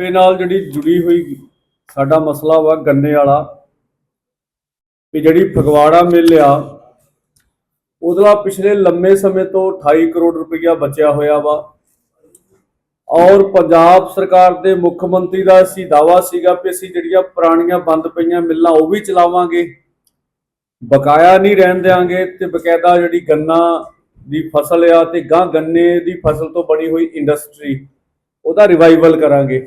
ਆਪੇ ਨਾਲ ਜਿਹੜੀ ਜੁੜੀ ਹੋਈ ਸਾਡਾ ਮਸਲਾ ਵਾ ਗੰਨੇ ਵਾਲਾ, ਵੀ ਜਿਹੜੀ ਫਗਵਾੜਾ ਮਿਲ ਆ, ਉਹਦਾ ਪਿਛਲੇ ਲੰਮੇ ਸਮੇਂ ਤੋਂ 28 ਕਰੋੜ ਰੁਪਈਆ ਬਚਿਆ ਹੋਇਆ ਵਾ। ਔਰ ਪੰਜਾਬ ਸਰਕਾਰ ਦੇ ਮੁੱਖ ਮੰਤਰੀ ਦਾ ਅਸੀਂ ਦਾਵਾ ਸੀਗਾ ਕਿ ਅਸੀਂ ਜਿਹੜੀਆਂ ਪੁਰਾਣੀਆਂ ਬੰਦ ਪਈਆਂ ਮਿੱਲਾਂ ਉਹ ਵੀ ਚਲਾਵਾਂਗੇ। ਬਕਾਇਆ ਨਹੀਂ ਰਹਿਣ ਦੇਵਾਂਗੇ ਤੇ ਬਕਾਇਦਾ ਜਿਹੜੀ ਗੰਨਾ ਦੀ ਫਸਲ ਆ ਤੇ ਗਾਂ ਗੰਨੇ ਦੀ ਫਸਲ ਤੋਂ ਬਣੀ ਹੋਈ ਇੰਡਸਟਰੀ, ਉਹਦਾ ਰਿਵਾਈਵਲ ਕਰਾਂਗੇ।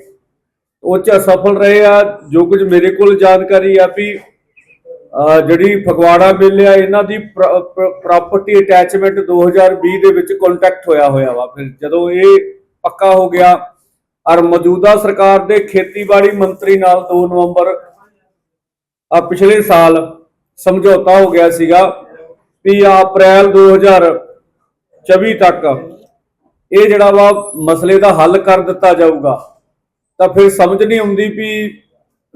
ਉਹ ਚ ਅਸਫਲ ਰਹੇ ਆ, ਜੋ ਕੁਝ ਮੇਰੇ ਕੋਲ ਜਾਣਕਾਰੀ ਆ ਵੀ, ਅਹ, ਜਿਹੜੀ ਫਗਵਾੜਾ ਮਿਲ ਆ, ਇਹਨਾਂ ਦੀ ਪ੍ਰਾਪਰਟੀ ਅਟੈਚਮੈਂਟ 2020 ਦੇ ਵਿੱਚ ਕੰਟੈਕਟ ਹੋਇਆ ਹੋਇਆ ਵਾ। ਫਿਰ ਜਦੋਂ ਇਹ ਪੱਕਾ ਹੋ ਗਿਆ, ਔਰ ਮੌਜੂਦਾ ਸਰਕਾਰ ਦੇ ਖੇਤੀਬਾੜੀ ਮੰਤਰੀ ਨਾਲ 2 ਨਵੰਬਰ ਆ ਪਿਛਲੇ ਸਾਲ ਸਮਝੌਤਾ ਹੋ ਗਿਆ ਸੀਗਾ ਵੀ ਆ ਅਪ੍ਰੈਲ 2024 ਤੱਕ ਇਹ ਜਿਹੜਾ ਵਾ ਮਸਲੇ ਦਾ ਹੱਲ ਕਰ ਦਿੱਤਾ ਜਾਊਗਾ। ਤਾਂ ਫਿਰ ਸਮਝ ਨਹੀਂ ਆਉਂਦੀ ਵੀ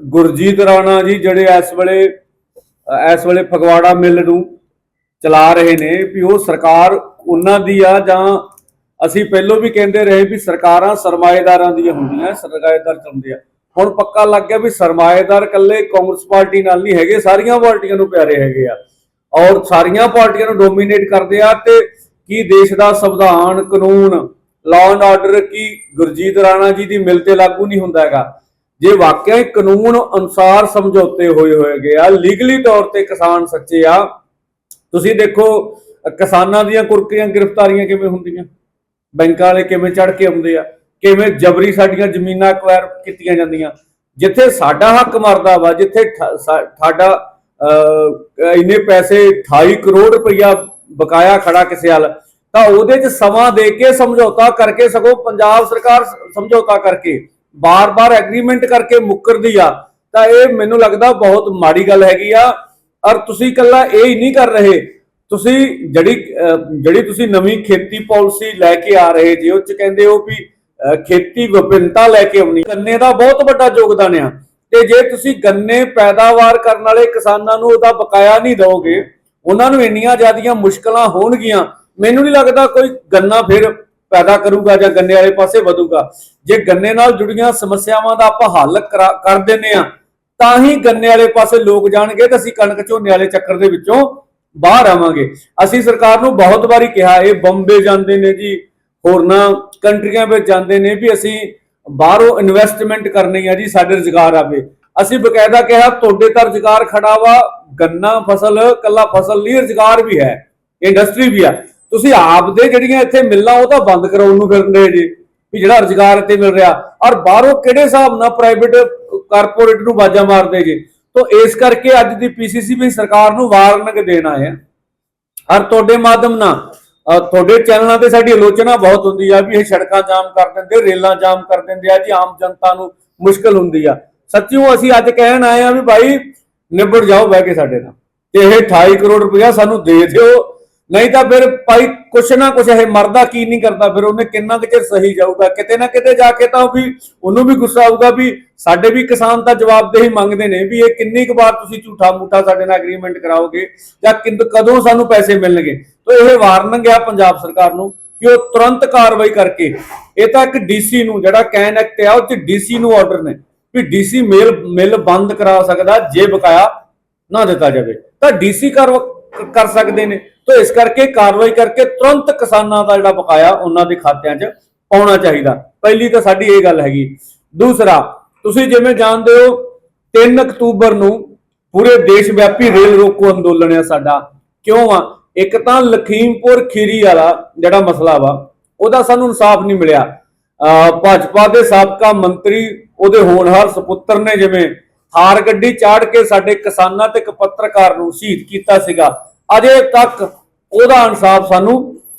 ਗੁਰਜੀਤ ਰਾਣਾ ਜੀ ਜਿਹੜੇ ਇਸ ਵੇਲੇ ਇਸ ਵੇਲੇ ਫਗਵਾੜਾ ਮਿਲ ਨੂੰ ਚਲਾ ਰਹੇ ਨੇ, ਵੀ ਉਹ ਸਰਕਾਰ ਉਹਨਾਂ ਦੀ ਆ ਜਾਂ ਅਸੀਂ ਪਹਿਲਾਂ ਵੀ ਕਹਿੰਦੇ ਰਹੇ ਵੀ ਸਰਕਾਰਾਂ ਸਰਮਾਏਦਾਰਾਂ ਦੀਆਂ ਹੁੰਦੀਆਂ, ਸਰਮਾਏਦਾਰ ਚਲਾਉਂਦੇ ਆ। ਹੁਣ ਪੱਕਾ ਲੱਗ ਗਿਆ ਵੀ ਸਰਮਾਏਦਾਰ ਇਕੱਲੇ ਕਾਂਗਰਸ ਪਾਰਟੀ ਨਾਲ ਨਹੀਂ ਹੈਗੇ, ਸਾਰੀਆਂ ਪਾਰਟੀਆਂ ਨੂੰ ਪਿਆਰੇ ਹੈਗੇ ਆ। ਔਰ ਸਾਰੀਆਂ ਪਾਰਟੀਆਂ ਨੂੰ ਡੋਮੀਨੇਟ ਕਰਦੇ ਆ ਤੇ ਕੀ ਦੇਸ਼ ਦਾ ਸੰਵਿਧਾਨ ਕਾਨੂੰਨ ਲਾਅ ਐਂਡ ਆਰਡਰ ਕੀ ਗੁਰਜੀਤ ਰਾਣਾ ਜੀ ਦੀ ਮਿਲ ਤੇ ਲਾਗੂ ਨਹੀਂ ਹੁੰਦਾ ਹੈਗਾ। ਜੇ ਵਾਕਿਆ ਹੀ ਕਾਨੂੰਨ ਅਨੁਸਾਰ ਸਮਝੌਤੇ ਹੋਏ ਹੋਏਗੇ ਆ ਲੀਗਲੀ ਤੌਰ ਤੇ ਕਿਸਾਨ ਸੱਚੇ ਆ। ਤੁਸੀਂ ਦੇਖੋ ਕਿਸਾਨਾਂ ਦੀਆਂ ਕੁਰਕੀਆਂ ਗ੍ਰਿਫਤਾਰੀਆਂ ਕਿਵੇਂ ਹੁੰਦੀਆਂ? ਬੈਂਕਾਂ ਵਾਲੇ ਕਿਵੇਂ ਚੜ ਕੇ ਆਉਂਦੇ ਆ? ਕਿਵੇਂ ਜਬਰੀ ਸਾਡੀਆਂ ਜ਼ਮੀਨਾਂ ਐਕਵਾਇਰ ਕੀਤੀਆਂ ਜਾਂਦੀਆਂ? ਜਿੱਥੇ ਸਾਡਾ ਹੱਕ ਮਰਦਾ ਵਾ ਜਿੱਥੇ ਠਾ- ਸਾਡਾ ਅਹ, ਇੰਨੇ ਪੈਸੇ 28 ਕਰੋੜ ਰੁਪਈਆ ਬਕਾਇਆ ਖੜਾ ਕਿਸੇ ਹਾਲ ਤਾਂ ਉਹਦੇ 'ਚ ਸਮਾਂ ਦੇ ਕੇ ਸਮਝੌਤਾ ਕਰਕੇ ਸਗੋਂ ਪੰਜਾਬ ਸਰਕਾਰ ਸਮਝੌਤਾ ਕਰਕੇ ਬਾਰ-ਬਾਰ ਐਗਰੀਮੈਂਟ ਕਰਕੇ ਮੁੱਕਰਦੀ ਆ ਤਾਂ ਇਹ ਮੈਨੂੰ ਲੱਗਦਾ ਬਹੁਤ ਮਾੜੀ ਗੱਲ ਹੈਗੀ ਆ। ਔਰ ਤੁਸੀਂ ਇਕੱਲਾ ਇਹ ਹੀ ਨਹੀਂ ਕਰ ਰਹੇ। ਤੁਸੀਂ ਜਿਹੜੀ ਜਿਹੜੀ ਤੁਸੀਂ ਨਵੀਂ ਖੇਤੀ ਪਾਲਿਸੀ ਲੈ ਕੇ ਆ ਰਹੇ ਜੇ ਉਹ ਚ ਕਹਿੰਦੇ ਹੋ ਵੀ ਅਹ, ਖੇਤੀ ਵਿਭਿੰਨਤਾ ਲੈ ਕੇ ਆਉਣੀ। ਗੰਨੇ ਦਾ ਬਹੁਤ ਵੱਡਾ ਯੋਗਦਾਨ ਆ। ਤੇ ਜੇ ਤੁਸੀਂ ਗੰਨੇ ਪੈਦਾਵਾਰ ਕਰਨ ਵਾਲੇ ਕਿਸਾਨਾਂ ਨੂੰ ਉਹਦਾ ਬਕਾਇਆ ਨਹੀਂ ਦਿਓਗੇ ਉਹਨਾਂ ਨੂੰ ਇੰਨੀਆਂ ਜ਼ਿਆਦੀਆਂ ਮੁਸ਼ਕਲਾਂ ਹੋਣਗੀਆਂ ਮੈਨੂੰ ਨਹੀਂ ਲੱਗਦਾ ਕੋਈ ਗੰਨਾ ਫਿਰ ਪੈਦਾ ਕਰੂਗਾ ਜਾਂ ਗੰਨੇ ਵਾਲੇ ਪਾਸੇ ਵਧੂਗਾ। ਜੇ ਗੰਨੇ ਨਾਲ ਜੁੜੀਆਂ ਸਮੱਸਿਆਵਾਂ ਦਾ ਆਪਾਂ ਹੱਲ ਕਰ ਦਿੰਨੇ ਆ ਤਾਂ ਹੀ ਗੰਨੇ ਵਾਲੇ ਪਾਸੇ ਲੋਕ ਜਾਣਗੇ ਤਾਂ ਅਸੀਂ ਕਣਕ ਝੋਨੇ ਵਾਲੇ ਚੱਕਰ ਦੇ ਵਿੱਚੋਂ ਬਾਹਰ ਆਵਾਂਗੇ। ਅਸੀਂ ਸਰਕਾਰ ਨੂੰ ਬਹੁਤ ਵਾਰੀ ਕਿਹਾ, ਇਹ ਬੰਬੇ ਜਾਂਦੇ ਨੇ ਜੀ, ਹੋਰਨਾਂ ਕੰਟਰੀਆਂ ਵਿੱਚ ਜਾਂਦੇ ਨੇ ਵੀ ਅਸੀਂ ਬਾਹਰੋਂ ਇਨਵੈਸਟਮੈਂਟ ਕਰਨੀ ਆ ਜੀ, ਸਾਡੇ ਰੁਜ਼ਗਾਰ ਆਵੇ। ਅਸੀਂ ਬਕਾਇਦਾ ਕਿਹਾ, ਤੁਹਾਡੇ ਤਾਂ ਰੁਜ਼ਗਾਰ ਖੜਾ ਵਾ, ਗੰਨਾ ਫਸਲ, ਕੱਲਾ ਫਸਲ ਨਹੀਂ, ਰੁਜ਼ਗਾਰ ਵੀ ਹੈ ਇੰਡਸਟਰੀ ਵੀ ਆ। ਤੁਸੀਂ ਆਪ ਦੇ ਜਿਹੜੀਆਂ ਇੱਥੇ ਮਿਲਾਂ ਉਹ ਤਾਂ ਬੰਦ ਕਰਾਉਣ ਨੂੰ ਫਿਰਦੇ ਜੀ, ਵੀ ਜਿਹੜਾ ਰੁਜ਼ਗਾਰ ਇੱਥੇ ਮਿਲ ਰਿਹਾ। ਔਰ ਬਾਹਰੋਂ ਕਿਹੜੇ ਹਿਸਾਬ ਨਾਲ ਪ੍ਰਾਈਵੇਟ ਕਾਰਪੋਰੇਟ ਨੂੰ ਬਾਜਾ ਮਾਰਦੇ ਜੀ? ਤੋਂ ਇਸ ਕਰਕੇ ਅੱਜ ਦੀ ਪੀਸੀਸੀ ਵੀ ਸਰਕਾਰ ਨੂੰ ਵਾਰਨਿੰਗ ਦੇਣ ਆਏ ਆ। ਤੁਹਾਡੇ ਮਾਧਮ ਨਾਲ ਤੁਹਾਡੇ ਚੈਨਲਾਂ ਤੇ ਸਾਡੀ ਆਲੋਚਨਾ ਬਹੁਤ ਹੁੰਦੀ ਆ ਵੀ ਇਹ ਸੜਕਾਂ ਜਾਮ ਕਰ ਦਿੰਦੇ, ਰੇਲਾਂ ਜਾਮ ਕਰ ਦਿੰਦੇ ਆ ਜੀ, ਆਮ ਜਨਤਾ ਨੂੰ ਮੁਸ਼ਕਲ ਹੁੰਦੀ ਆ। ਸੱਚਿਓ ਅਸੀਂ ਅੱਜ ਕਹਿਣ ਆਏ ਆ ਵੀ ਭਾਈ, ਨਿਬੜ ਜਾਓ ਬਹਿ ਕੇ ਸਾਡੇ ਨਾਲ। ਤੇ ਇਹ 28 ਕਰੋੜ ਰੁਪਇਆ ਸਾਨੂੰ ਦੇ ਦਿਓ ਨਹੀਂ ਤਾਂ ਫਿਰ ਭਾਈ ਕੁਛ ਨਾ ਕੁਛ ਇਹ ਮਰਦਾ ਕੀ ਨਹੀਂ ਕਰਦਾ, ਫਿਰ ਉਹਨੇ ਕਿੰਨਾ ਕੁ ਚਿਰ ਸਹੀ ਜਾਊਗਾ? ਕਿਤੇ ਨਾ ਕਿਤੇ ਜਾ ਕੇ ਤਾਂ ਵੀ ਉਹਨੂੰ ਵੀ ਗੁੱਸਾ ਆਊਗਾ ਵੀ ਸਾਡੇ ਵੀ ਕਿਸਾਨ ਤਾਂ ਜਵਾਬਦੇਹੀ ਮੰਗਦੇ ਨੇ ਵੀ ਇਹ ਕਿੰਨੀ ਕੁ ਵਾਰ ਤੁਸੀਂ ਝੂਠਾ ਮੂਠਾ ਸਾਡੇ ਨਾਲ ਐਗਰੀਮੈਂਟ ਕਰਾਓਗੇ ਜਾਂ ਕਿੰਦ, ਕਦੋਂ ਸਾਨੂੰ ਪੈਸੇ ਮਿਲਣਗੇ? ਤਾਂ ਇਹ ਵਾਰਨਿੰਗ ਆ ਪੰਜਾਬ ਸਰਕਾਰ ਨੂੰ ਕਿ ਉਹ ਤੁਰੰਤ ਕਾਰਵਾਈ ਕਰਕੇ, ਇਹ ਤਾਂ ਇੱਕ ਡੀਸੀ ਨੂੰ, ਜਿਹੜਾ ਕੈਨ ਐਕਟ ਆ, ਉਹ ਚ ਡੀਸੀ ਨੂੰ ਆਰਡਰ ਨੇ ਵੀ ਡੀਸੀ ਮੇਲ, ਮਿਲ ਬੰਦ ਕਰਾ ਸਕਦਾ, ਜੇ ਬਕਾਇਆ ਨਾ ਦਿੱਤਾ ਜਾਵੇ। ਤਾਂ ਡੀਸੀ ਕਰ ਕਰ ਸਕਦੇ ਨੇ। ਤਾਂ ਇਸ ਕਰਕੇ ਕਾਰਵਾਈ ਕਰਕੇ ਤੁਰੰਤ ਕਿਸਾਨਾਂ ਦਾ ਜਿਹੜਾ ਬਕਾਇਆ ਉਹਨਾਂ ਦੇ ਖਾਤਿਆਂ 'ਚ ਪਾਉਣਾ ਚਾਹੀਦਾ। ਪਹਿਲੀ ਤਾਂ ਸਾਡੀ ਇਹ ਗੱਲ ਹੈਗੀ। ਦੂਸਰਾ, ਤੁਸੀਂ ਜਿਵੇਂ ਜਾਣਦੇ ਹੋ 3 ਅਕਤੂਬਰ ਨੂੰ ਪੂਰੇ ਦੇਸ਼ ਵਿਆਪੀ ਰੇਲ ਰੋਕੋ ਅੰਦੋਲਨ ਹੈ ਸਾਡਾ। ਕਿਉਂ ਆ? ਇੱਕ ਤਾਂ ਲਖੀਮਪੁਰ ਖੀਰੀ ਵਾਲਾ ਜਿਹੜਾ ਮਸਲਾ ਵਾ, ਉਹਦਾ ਸਾਨੂੰ ਇਨਸਾਫ ਨਹੀਂ ਮਿਲਿਆ। ਅਹ ਭਾਜਪਾ ਦੇ ਸਾਬਕਾ ਮੰਤਰੀ, ਉਹਦੇ ਹੋਣਹਾਰ ਸੁਪੁੱਤਰ ਨੇ ਜਿਵੇਂ ਥਾਰ ਗੱਡੀ ਚਾੜ ਕੇ ਸਾਡੇ ਕਿਸਾਨਾਂ ਤੇ ਇੱਕ ਪੱਤਰਕਾਰ ਨੂੰ ਸ਼ਹੀਦ ਕੀਤਾ ਸੀਗਾ। ਅਜੇ ਤੱਕ ਉਹਦਾ ਇਨਸਾਫ ਸਾਨੂੰ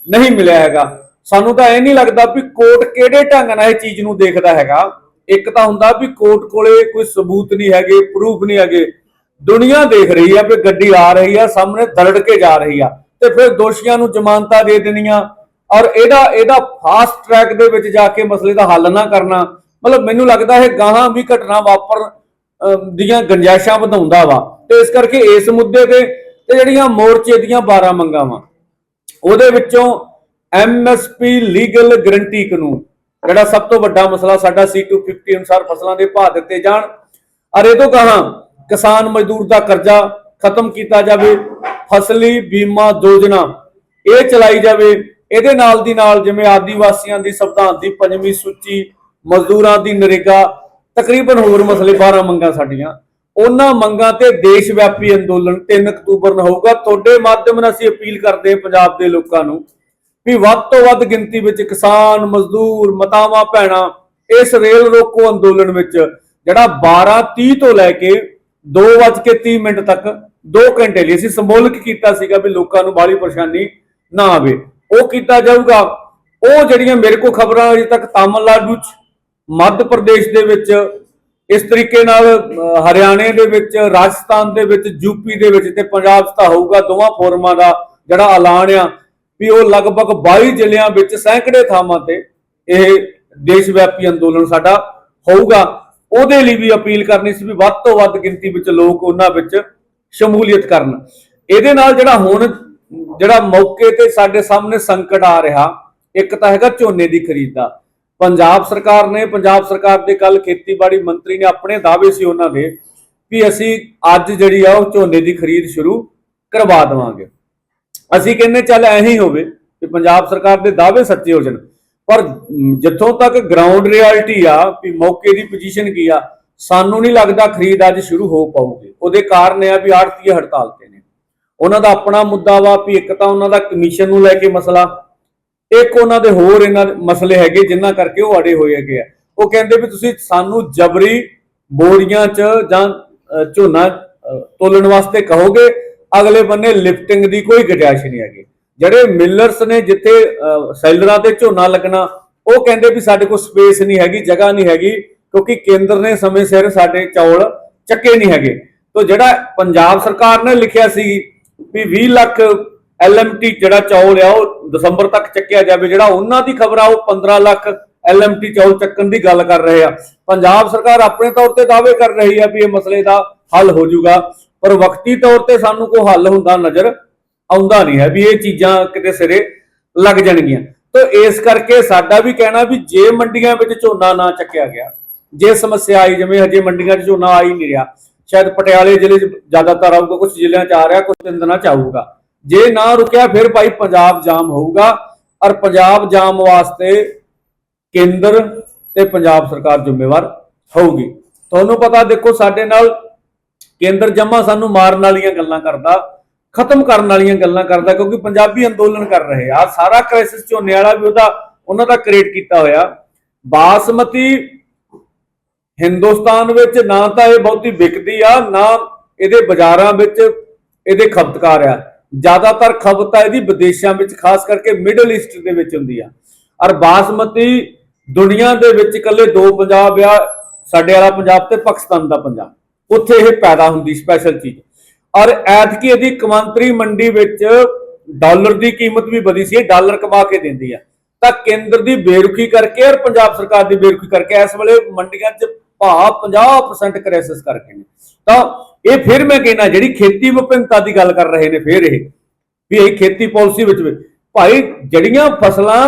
ਨਹੀਂ ਮਿਲਿਆ ਹੈਗਾ। ਸਾਨੂੰ ਤਾਂ ਇਹ ਨਹੀਂ ਲੱਗਦਾ ਵੀ ਕੋਰਟ ਕਿਹੜੇ ਢੰਗ ਨਾਲ ਇਹ ਚੀਜ਼ ਨੂੰ ਦੇਖਦਾ ਹੈਗਾ। ਇੱਕ ਤਾਂ ਹੁੰਦਾ ਵੀ ਕੋਰਟ ਕੋਲੇ ਕੋਈ ਸਬੂਤ ਨਹੀਂ ਹੈਗੇ ਪ੍ਰੂਫ ਨਹੀਂ ਹੈਗੇ। ਦੁਨੀਆ ਦੇਖ ਰਹੀ ਆ ਵੀ ਗੱਡੀ ਆ ਰਹੀ ਆ ਸਾਹਮਣੇ ਦਰੜ ਕੇ ਜਾ ਰਹੀ ਆ। ਤੇ ਫਿਰ ਦੋਸ਼ੀਆਂ ਨੂੰ ਜ਼ਮਾਨਤਾਂ ਦੇ ਦੇਣੀਆਂ। ਔਰ ਇਹਦਾ ਇਹਦਾ ਫਾਸਟ ਟਰੈਕ ਦੇ ਵਿੱਚ ਜਾ ਕੇ ਮਸਲੇ ਦਾ ਹੱਲ ਨਾ ਕਰਨਾ। ਮਤਲਬ ਮੈਨੂੰ ਲੱਗਦਾ ਇਹ ਗਾਹਾਂ ਵੀ ਘਟਨਾ ਵਾਪਰ ਅਮ, ਦੀਆਂ ਗੰਜਾਇਸ਼ਾਂ ਵਧਾਉਂਦਾ ਵਾ। ਤੇ ਇਸ ਕਰਕੇ ਇਸ ਮੁੱਦੇ ਤੇ ਤੇ ਜਿਹੜੀਆਂ ਮੋਰਚੇ ਦੀਆਂ 12 ਮੰਗਾਂ ਵਾ, ਉਹਦੇ ਵਿੱਚੋਂ ਐਮਐਸਪੀ ਲੀਗਲ ਗਰੰਟੀ ਕਾਨੂੰਨ, ਜਿਹੜਾ ਸਭ ਤੋਂ ਵੱਡਾ ਮਸਲਾ ਸਾਡਾ C250 ਅਨੁਸਾਰ ਫਸਲਾਂ ਦੇ ਭਾਅ ਦਿੱਤੇ ਜਾਣ, ਔਰ ਇਹ ਤੋਂ ਕਹਾਂ ਕਿਸਾਨ ਮਜ਼ਦੂਰ ਦਾ ਕਰਜ਼ਾ ਖਤਮ ਕੀਤਾ ਜਾਵੇ, ਫਸਲੀ ਬੀਮਾ ਯੋਜਨਾ ਇਹ ਚਲਾਈ ਜਾਵੇ, ਇਹਦੇ ਨਾਲ ਦੀ ਨਾਲ ਜਿਵੇਂ ਆਦੀਵਾਸੀਆਂ ਦੀ ਸੰਵਿਧਾਨ ਦੀ ਪੰਜਵੀਂ ਸੂਚੀ, ਮਜ਼ਦੂਰਾਂ ਦੀ ਨਰੇਗਾ, ਤਕਰੀਬਨ ਹੋਰ ਮਸਲੇ 12 ਮੰਗਾਂ ਸਾਡੀਆਂ। ਉਹਨਾਂ ਮੰਗਾਂ ਤੇ ਦੇਸ਼ ਵਿਆਪੀ ਅੰਦੋਲਨ 3 ਅਕਤੂਬਰ ਨੂੰ ਹੋਊਗਾ। ਤੁਹਾਡੇ ਮਾਧਿਅਮ ਨਾਲ ਅਸੀਂ ਅਪੀਲ ਕਰਦੇ ਹਾਂ ਪੰਜਾਬ ਦੇ ਲੋਕਾਂ ਨੂੰ ਵੀ ਵੱਧ ਤੋਂ ਵੱਧ ਗਿਣਤੀ ਵਿੱਚ ਕਿਸਾਨ, ਮਜ਼ਦੂਰ, ਮਤਾਵਾਂ, ਭੈਣਾਂ ਇਸ ਰੇਲ ਰੋਕੋ ਅੰਦੋਲਨ ਵਿੱਚ, ਜਿਹੜਾ 12:30 ਤੋਂ ਲੈ ਕੇ 2:30 ਮਿੰਟ ਤੱਕ 2 ਘੰਟੇ ਲਈ ਅਸੀਂ ਸੰਬੋਧਿਤ ਕੀਤਾ ਸੀਗਾ ਵੀ ਲੋਕਾਂ ਨੂੰ ਬਾਹਲੀ ਪਰੇਸ਼ਾਨੀ ਨਾ ਆਵੇ। ਉਹ ਕੀਤਾ ਜਾਊਗਾ। ਉਹ ਜਿਹੜੀਆਂ ਮੇਰੇ ਕੋਲ ਖਬਰਾਂ ਅਜੇ ਤੱਕ ਤਾਮਿਲਨਾਡੂ ਚ, ਮੱਧ ਪ੍ਰਦੇਸ਼ ਦੇ ਵਿੱਚ ਇਸ ਤਰੀਕੇ ਨਾਲ ਹਰਿਆਣੇ ਦੇ ਵਿੱਚ, ਰਾਜਸਥਾਨ ਦੇ ਵਿੱਚ ਯੂਪੀ ਦੇ ਵਿੱਚ ਤੇ ਪੰਜਾਬ 'ਚ ਤਾਂ ਹੋਊਗਾ ਦੋਵਾਂ ਫੋਰਮਾਂ ਦਾ ਜਿਹੜਾ ਐਲਾਨ ਆ ਵੀ ਉਹ ਲਗਭਗ 22 ਜ਼ਿਲ੍ਹਿਆਂ ਵਿੱਚ ਸੈਂਕੜੇ ਥਾਵਾਂ ਤੇ ਇਹ ਦੇਸ਼ ਵਿਆਪੀ ਅੰਦੋਲਨ ਸਾਡਾ ਹੋਊਗਾ। ਉਹਦੇ ਲਈ ਵੀ ਅਪੀਲ ਕਰਨੀ ਸੀ ਵੀ ਵੱਧ ਤੋਂ ਵੱਧ ਗਿਣਤੀ ਵਿੱਚ ਲੋਕ ਉਹਨਾਂ ਵਿੱਚ ਸ਼ਮੂਲੀਅਤ ਕਰਨ। ਇਹਦੇ ਨਾਲ ਜਿਹੜਾ ਹੁਣ, ਜਿਹੜਾ ਮੌਕੇ ਤੇ ਸਾਡੇ ਸਾਹਮਣੇ ਸੰਕਟ ਆ ਰਿਹਾ, ਇੱਕ ਤਾਂ ਹੈਗਾ ਝੋਨੇ ਦੀ ਖਰੀਦ ਦਾ। ਪੰਜਾਬ ਸਰਕਾਰ ਨੇ, ਪੰਜਾਬ ਸਰਕਾਰ ਦੇ ਕੱਲ ਖੇਤੀਬਾੜੀ ਮੰਤਰੀ ਨੇ ਆਪਣੇ ਦਾਅਵੇ ਸੀ ਉਹਨਾਂ ਦੇ ਵੀ ਅਸੀਂ ਅੱਜ ਜਿਹੜੀ ਆ ਉਹ ਝੋਨੇ ਦੀ ਖਰੀਦ ਸ਼ੁਰੂ ਕਰਵਾ ਦੇਵਾਂਗੇ। ਅਸੀਂ ਕਹਿੰਦੇ ਚੱਲ ਐਂ ਹੋਵੇ ਕਿ ਪੰਜਾਬ ਸਰਕਾਰ ਦੇ ਦਾਅਵੇ ਸੱਚੇ ਹੋ ਜਾਣ। ਪਰ ਜਿੱਥੋਂ ਤੱਕ ਗਰਾਊਂਡ ਰਿਐਲਿਟੀ ਆ ਵੀ ਮੌਕੇ ਦੀ ਪੋਜੀਸ਼ਨ ਕੀ ਆ, ਸਾਨੂੰ ਨਹੀਂ ਲੱਗਦਾ ਖਰੀਦ ਅੱਜ ਸ਼ੁਰੂ ਹੋ ਪਾਊਗੀ। ਉਹਦੇ ਕਾਰਨ ਇਹ ਆ ਵੀ ਆੜਤੀਏ ਹੜਤਾਲ ਤੇ ਨੇ। ਉਹਨਾਂ ਦਾ ਆਪਣਾ ਮੁੱਦਾ ਵਾ ਵੀ ਇੱਕ ਤਾਂ ਉਹਨਾਂ ਦਾ ਕਮਿਸ਼ਨ ਨੂੰ ਲੈ ਕੇ ਮਸਲਾ ਇੱਕ ਉਹਨਾਂ ਦੇ ਹੋਰ ਇਹਨਾਂ ਦੇ ਮਸਲੇ ਹੈਗੇ ਜਿਨ੍ਹਾਂ ਕਰਕੇ ਉਹ ਅੜੇ ਹੋਏ ਹੈਗੇ ਆ। ਉਹ ਕਹਿੰਦੇ ਵੀ ਤੁਸੀਂ ਸਾਨੂੰ ਜਬਰੀ ਬੋਰੀਆਂ 'ਚ ਜਾਂ ਝੋਨਾ ਤੋਲਣ ਵਾਸਤੇ ਕਹੋਗੇ ਅਗਲੇ ਬੰਨੇ ਲਿਫਟਿੰਗ ਦੀ ਕੋਈ ਗੁੰਜਾਇਸ਼ ਨਹੀਂ ਹੈਗੀ। ਜਿਹੜੇ ਮਿਲਰਸ ਨੇ ਜਿੱਥੇ ਅ, ਸੈਲਰਾਂ ਤੇ ਝੋਨਾ ਲੱਗਣਾ ਉਹ ਕਹਿੰਦੇ ਵੀ ਸਾਡੇ ਕੋਲ ਸਪੇਸ ਨਹੀਂ ਹੈਗੀ ਜਗ੍ਹਾ ਨਹੀਂ ਹੈਗੀ ਕਿਉਂਕਿ ਕੇਂਦਰ ਨੇ ਸਮੇਂ ਸਿਰ ਸਾਡੇ ਚੌਲ ਚੱਕੇ ਨਹੀਂ ਹੈਗੇ। ਤੋਂ ਜਿਹੜਾ ਪੰਜਾਬ ਸਰਕਾਰ ਨੇ ਲਿਖਿਆ ਸੀ ਵੀ 20 ਲੱਖ ਐਲਐਮਟੀ ਜਿਹੜਾ ਚੌਲ ਆ, ਉਹ ਦਸੰਬਰ ਤੱਕ ਚੱਕਿਆ ਜਾਵੇ, ਜਿਹੜਾ ਉਹਨਾਂ ਦੀ ਖਬਰ ਆ, ਉਹ 15 ਲੱਖ ਐਲਐਮਟੀ ਚੌਲ ਚੱਕਣ ਦੀ ਗੱਲ ਕਰ ਰਹੇ ਆ। ਪੰਜਾਬ ਸਰਕਾਰ ਆਪਣੇ ਤੌਰ ਤੇ ਦਾਅਵੇ ਕਰ ਰਹੀ ਆ ਵੀ ਇਹ ਮਸਲੇ ਦਾ ਹੱਲ ਹੋ ਜਾਊਗਾ, ਪਰ ਵਕਤੀ ਤੌਰ ਤੇ ਸਾਨੂੰ ਕੋਈ ਹੱਲ ਹੁੰਦਾ ਨਜ਼ਰ ਆਉਂਦਾ ਨਹੀਂ ਹੈ ਵੀ ਇਹ ਚੀਜ਼ਾਂ ਕਿਤੇ ਸਿਰੇ ਲੱਗ ਜਾਣਗੀਆਂ। ਤਾਂ ਇਸ ਕਰਕੇ ਸਾਡਾ ਵੀ ਕਹਿਣਾ ਵੀ ਜੇ ਮੰਡੀਆਂ ਵਿੱਚ ਝੋਨਾ ਨਾ ਚੱਕਿਆ ਗਿਆ, ਜੇ ਸਮੱਸਿਆ ਆਈ, ਜਿਵੇਂ ਹਜੇ ਮੰਡੀਆਂ 'ਚ ਝੋਨਾ ਆ ਹੀ ਨਹੀਂ ਰਿਹਾ, ਸ਼ਾਇਦ ਪਟਿਆਲੇ ਜ਼ਿਲ੍ਹੇ 'ਚ ਜ਼ਿਆਦਾਤਰ ਆਊਗਾ ਕੁਝ ਜ਼ਿਲ੍ਹਿਆਂ 'ਚ ਆ ਰਿਹਾ ਕੁਝ ਤਿੰਨ ਦਿਨਾਂ 'ਚ ਆਊਗਾ। ਜੇ ਨਾ ਰੁਕਿਆ ਫਿਰ ਭਾਈ ਪੰਜਾਬ ਜਾਮ ਹੋਊਗਾ। ਔਰ ਪੰਜਾਬ ਜਾਮ ਵਾਸਤੇ ਕੇਂਦਰ ਤੇ ਪੰਜਾਬ ਸਰਕਾਰ ਜ਼ਿੰਮੇਵਾਰ ਹੋਊਗੀ। ਤੁਹਾਨੂੰ ਪਤਾ ਦੇਖੋ ਸਾਡੇ ਨਾਲ ਕੇਂਦਰ ਜਮਾ ਸਾਨੂੰ ਮਾਰਨ ਵਾਲੀਆਂ ਗੱਲਾਂ ਕਰਦਾ, ਖਤਮ ਕਰਨ ਵਾਲੀਆਂ ਗੱਲਾਂ ਕਰਦਾ, ਕਿਉਂਕਿ ਪੰਜਾਬੀ ਅੰਦੋਲਨ ਕਰ ਰਹੇ ਆ। ਸਾਰਾ ਕ੍ਰਾਈਸਿਸ ਝੋਨੇ ਵਾਲਾ ਵੀ ਉਹਦਾ, ਉਹਨਾਂ ਦਾ ਕ੍ਰੀਏਟ ਕੀਤਾ ਹੋਇਆ। ਬਾਸਮਤੀ ਹਿੰਦੁਸਤਾਨ ਵਿੱਚ ਨਾ ਤਾਂ ਇਹ ਬਹੁਤੀ ਵਿਕਦੀ ਆ, ਨਾ ਇਹਦੇ ਬਾਜ਼ਾਰਾਂ ਵਿੱਚ ਇਹਦੇ ਖਪਤਕਾਰ ਆ। ਜ਼ਿਆਦਾਤਰ ਖਪਤ ਇਹਦੀ ਵਿਦੇਸ਼ਾਂ ਵਿੱਚ, ਖਾਸ ਕਰਕੇ ਮਿਡਲ ਈਸਟ ਦੇ ਵਿੱਚ ਹੁੰਦੀ ਆ। ਔਰ ਬਾਸਮਤੀ ਦੁਨੀਆ ਦੇ ਵਿੱਚ ਇਕੱਲੇ ਦੋ ਪੰਜਾਬ ਆ, ਸਾਡੇ ਵਾਲਾ ਪੰਜਾਬ ਤੇ ਪਾਕਿਸਤਾਨ ਦਾ ਪੰਜਾਬ। ਉੱਥੇ ਇਹ ਪੈਦਾ ਹੁੰਦੀ ਸਪੈਸ਼ਲ ਚੀਜ਼। ਔਰ ਐਤਕੀ ਇਹਦੀ ਕਮਾਂਤਰੀ ਮੰਡੀ ਵਿੱਚ ਡਾਲਰ ਦੀ ਕੀਮਤ ਵੀ ਵਧੀ ਸੀ ਡਾਲਰ ਕਮਾ ਕੇ ਦਿੰਦੀ ਆ। ਤਾਂ ਕੇਂਦਰ ਦੀ ਬੇਰੁਖੀ ਕਰਕੇ ਔਰ ਪੰਜਾਬ ਸਰਕਾਰ ਦੀ ਬੇਰੁਖੀ ਕਰਕੇ ਇਸ ਵੇਲੇ ਮੰਡੀਆਂ 'ਚ ਭਾਅ 50% ਕ੍ਰਾਈਸਿਸ ਕਰਕੇ ਨੇ। ਤਾਂ ਇਹ ਫਿਰ ਮੈਂ ਕਹਿੰਦਾ ਜਿਹੜੀ ਖੇਤੀ ਵਿਭਿੰਨਤਾ ਦੀ ਗੱਲ ਕਰ ਰਹੇ ਨੇ ਫਿਰ ਇਹ, ਵੀ ਇਹ ਖੇਤੀ ਪਾਲਿਸੀ ਵਿੱਚ ਭਾਈ ਜਿਹੜੀਆਂ ਫਸਲਾਂ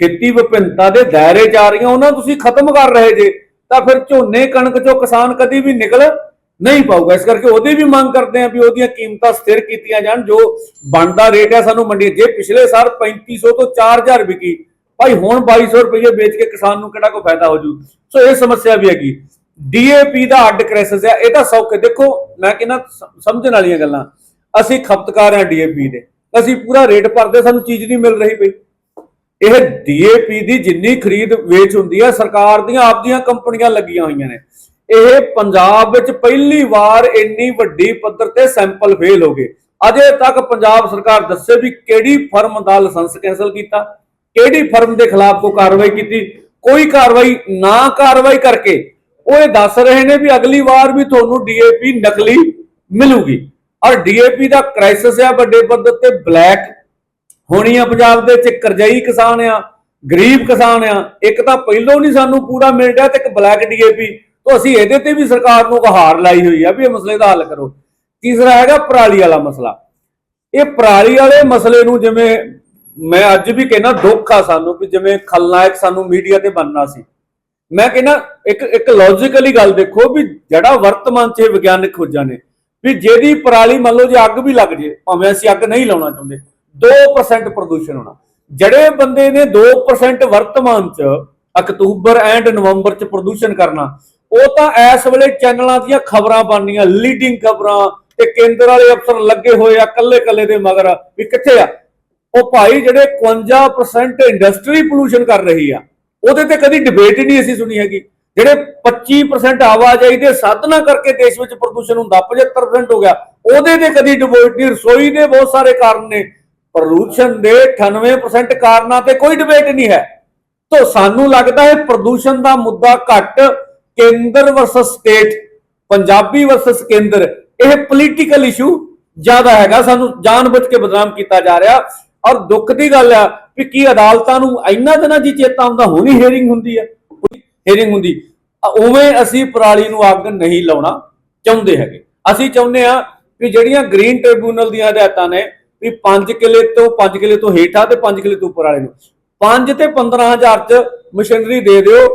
ਖੇਤੀ ਵਿਭਿੰਨਤਾ ਦੇ ਦਾਇਰੇ 'ਚ ਆ ਰਹੀਆਂ, ਉਹਨਾਂ ਨੂੰ ਤੁਸੀਂ ਖਤਮ ਕਰ ਰਹੇ ਜੇ, ਤਾਂ ਫਿਰ ਝੋਨੇ, ਕਣਕ ਚੋਂ ਕਿਸਾਨ ਕਦੀ ਵੀ ਨਿਕਲ ਨਹੀਂ ਪਾਊਗਾ। ਇਸ ਕਰਕੇ ਉਹਦੀ ਵੀ ਮੰਗ ਕਰਦੇ ਆ ਵੀ ਉਹਦੀਆਂ ਕੀਮਤਾਂ ਸਥਿਰ ਕੀਤੀਆਂ ਜਾਣ, ਜੋ ਬਣਦਾ ਰੇਟ ਹੈ ਸਾਨੂੰ ਮੰਡੀ ਜੇ ਪਿਛਲੇ ਸਾਲ 3500 ਤੋਂ 4000 ਵਿਕੀ, ਭਾਈ ਹੁਣ 2200 ਰੁਪਏ ਵੇਚ ਕੇ ਕਿਸਾਨ ਨੂੰ ਕਿਹੜਾ ਕੋਈ ਫਾਇਦਾ ਹੋ ਜੂ? ਸੋ ਇਹ ਸਮੱਸਿਆ ਵੀ ਹੈਗੀ। ਡੀਏਪੀ ਦਾ ਅੱਡ ਕ੍ਰਾਈਸਿਸ ਹੈ ਇਹ ਤਾਂ ਸੌਖੇ ਦੇਖੋ, ਮੈਂ ਕਹਿੰਦਾ ਸਮਝਣ ਵਾਲੀਆਂ ਗੱਲਾਂ। ਅਸੀਂ ਖਪਤਕਾਰ ਹਾਂ ਡੀਏਪੀ ਦੇ। ਅਸੀਂ ਪੂਰਾ ਰੇਟ ਭਰਦੇ, ਸਾਨੂੰ ਚੀਜ਼ ਨਹੀਂ ਮਿਲ ਰਹੀ ਪਈ। ਇਹ ਡੀਏਪੀ ਦੀ ਜਿੰਨੀ ਖਰੀਦ ਵੇਚ ਹੁੰਦੀ ਹੈ ਸਰਕਾਰ ਦੀਆਂ ਆਪਦੀਆਂ ਕੰਪਨੀਆਂ ਲੱਗੀਆਂ ਹੋਈਆਂ ਨੇ। ਇਹ ਪੰਜਾਬ ਵਿੱਚ ਪਹਿਲੀ ਵਾਰ ਇੰਨੀ ਵੱਡੀ ਪੱਧਰ ਤੇ ਸੈਂਪਲ ਫੇਲ ਹੋ ਗਏ। ਅਜੇ ਤੱਕ ਪੰਜਾਬ ਸਰਕਾਰ ਦੱਸੇ ਵੀ ਕਿਹੜੀ ਫਰਮ ਦਾ ਲਾਇਸੈਂਸ ਕੈਨਸਲ ਕੀਤਾ, ਕਿਹੜੀ ਫਰਮ ਦੇ ਖਿਲਾਫ ਕੋਈ ਕਾਰਵਾਈ ਕੀਤੀ। ਕੋਈ ਕਾਰਵਾਈ ਨਾ ਕਾਰਵਾਈ ਕਰਕੇ ਉਹ ਇਹ ਦੱਸ ਰਹੇ ਨੇ ਵੀ ਅਗਲੀ ਵਾਰ ਵੀ ਤੁਹਾਨੂੰ ਡੀਏਪੀ ਨਕਲੀ ਮਿਲੂਗੀ। ਔਰ ਡੀਏਪੀ ਦਾ ਕ੍ਰਾਈਸਿਸ ਆ ਵੱਡੇ ਪੱਧਰ ਤੇ ਬਲੈਕ ਹੋਣੀ ਆ ਪੰਜਾਬ ਦੇ ਵਿੱਚ ਕਰਜ਼ਾਈ ਕਿਸਾਨ ਆ, ਗਰੀਬ ਕਿਸਾਨ ਆ, ਇੱਕ ਤਾਂ ਪਹਿਲੋਂ ਨਹੀਂ ਸਾਨੂੰ ਪੂਰਾ ਮਿਲ ਰਿਹਾ ਤੇ ਇੱਕ ਬਲੈਕ ਡੀਏਪੀ। ਤੋਂ ਅਸੀਂ ਇਹਦੇ ਤੇ ਵੀ ਸਰਕਾਰ ਨੂੰ ਗੁਹਾਰ ਲਾਈ ਹੋਈ ਆ ਵੀ ਇਹ ਮਸਲੇ ਦਾ ਹੱਲ ਕਰੋ। ਤੀਸਰਾ ਹੈਗਾ ਪਰਾਲੀ ਵਾਲਾ ਮਸਲਾ। ਇਹ ਪਰਾਲੀ ਵਾਲੇ ਮਸਲੇ ਨੂੰ ਜਿਵੇਂ ਮੈਂ ਅੱਜ ਵੀ ਕਹਿੰਦਾ ਦੁੱਖ ਆ ਸਾਨੂੰ ਵੀ ਜਿਵੇਂ ਖਲਨਾਇਕ ਸਾਨੂੰ ਮੀਡੀਆ ਤੇ ਬਣਨਾ ਸੀ। ਮੈਂ ਕਹਿੰਦਾ ਇੱਕ ਇੱਕ ਲੌਜੀਕਲੀ ਗੱਲ ਦੇਖੋ ਵੀ ਜਿਹੜਾ ਵਰਤਮਾਨ 'ਚ ਇਹ ਵਿਗਿਆਨਕ ਖੋਜਾਂ ਨੇ, ਵੀ ਜਿਹਦੀ ਪਰਾਲੀ ਮੰਨ ਲਓ ਜੇ ਅੱਗ ਵੀ ਲੱਗ ਜੇ, ਭਾਵੇਂ ਅਸੀਂ ਅੱਗ ਨਹੀਂ ਲਾਉਣਾ ਚਾਹੁੰਦੇ 2% ਪ੍ਰਦੂਸ਼ਣ ਹੋਣਾ। ਜਿਹੜੇ ਬੰਦੇ ਨੇ 2% ਵਰਤਮਾਨ 'ਚ ਅਕਤੂਬਰ ਐਂਡ ਨਵੰਬਰ 'ਚ ਪ੍ਰਦੂਸ਼ਣ ਕਰਨਾ, ਉਹ ਤਾਂ ਇਸ ਵੇਲੇ ਚੈਨਲਾਂ ਦੀਆਂ ਖਬਰਾਂ ਬਣਨੀਆਂ ਲੀਡਿੰਗ ਖਬਰਾਂ, ਤੇ ਕੇਂਦਰ ਵਾਲੇ ਅਫਸਰ ਲੱਗੇ ਹੋਏ ਆ ਕੱਲੇ ਕੱਲੇ ਦੇ ਮਗਰ ਵੀ ਕਿੱਥੇ ਆ? ਉਹ ਭਾਈ ਜਿਹੜੇ 51% ਇੰਡਸਟਰੀ ਪੋਲੂਸ਼ਨ ਕਰ ਰਹੀ ਆ ਉਹਦੇ ਤੇ ਕਦੀ ਡਿਬੇਟ ਹੀ ਨਹੀਂ ਅਸੀਂ ਸੁਣੀ ਹੈਗੀ। ਜਿਹੜੇ 25% ਆਵਾਜਾਈ ਦੇ ਸਾਧਨਾ ਕਰਕੇ ਦੇਸ਼ ਵਿੱਚ ਪ੍ਰਦੂਸ਼ਣ ਹੁੰਦਾ 75% ਹੋ ਗਿਆ, ਉਹਦੇ ਤੇ ਕਦੀ ਡਿਬੇਟ ਨਹੀਂ, ਰਸੋਈ ਦੇ ਬਹੁਤ ਸਾਰੇ ਕਾਰਨ ਨੇ। ਪ੍ਰਦੂਸ਼ਣ ਦੇ 98% ਕਾਰਨਾਂ ਤੇ ਕੋਈ ਡਿਬੇਟ ਨਹੀਂ ਹੈ। ਤਾਂ ਸਾਨੂੰ ਲੱਗਦਾ ਹੈ ਪ੍ਰਦੂਸ਼ਣ ਦਾ ਮੁੱਦਾ ਘੱਟ, ਕੇਂਦਰ ਵਰਸਸ ਸਟੇਟ ਪੰਜਾਬੀ ਵਰਸਸ ਕੇਂਦਰ, ਇਹ ਪੋਲੀਟੀਕਲ ਇਸ਼ੂ ਜ਼ਿਆਦਾ ਹੈਗਾ। ਸਾਨੂੰ ਜਾਣਬੁੱਝ ਕੇ ਬਦਨਾਮ ਕੀਤਾ ਜਾ ਰਿਹਾ। ਔਰ ਦੁੱਖ ਦੀ ਗੱਲ ਆ ਵੀ ਕੀ ਅਦਾਲਤਾਂ ਨੂੰ ਇੰਨਾ ਦਿਨਾਂ ਦੀ ਚੇਤਾ ਹੁੰਦਾ, ਹੋਣੀ ਹੀਅਰਿੰਗ ਹੁੰਦੀ ਹੈ ਹੀਅਰਿੰਗ ਹੁੰਦੀ। ਉਵੇਂ ਅਸੀਂ ਪਰਾਲੀ ਨੂੰ ਅੱਗ ਨਹੀਂ ਲਾਉਣਾ ਚਾਹੁੰਦੇ ਹੈਗੇ। ਅਸੀਂ ਚਾਹੁੰਦੇ ਆ ਵੀ ਜਿਹੜੀਆਂ ਗ੍ਰੀਨ ਟ੍ਰਿਬਿਊਨਲ ਦੀਆਂ ਹਦਾਇਤਾਂ ਨੇ, ਵੀ 5 ਕਿਲੇ ਤੋਂ 5 ਕਿਲੇ ਤੋਂ ਹੇਠਾਂ ਤੇ 5 ਕਿਲੇ ਤੋਂ ਉੱਪਰ ਵਾਲੇ ਨੂੰ 5 ਤੇ 15000 ਚ ਮਸ਼ੀਨਰੀ ਦੇ ਦਿਓ।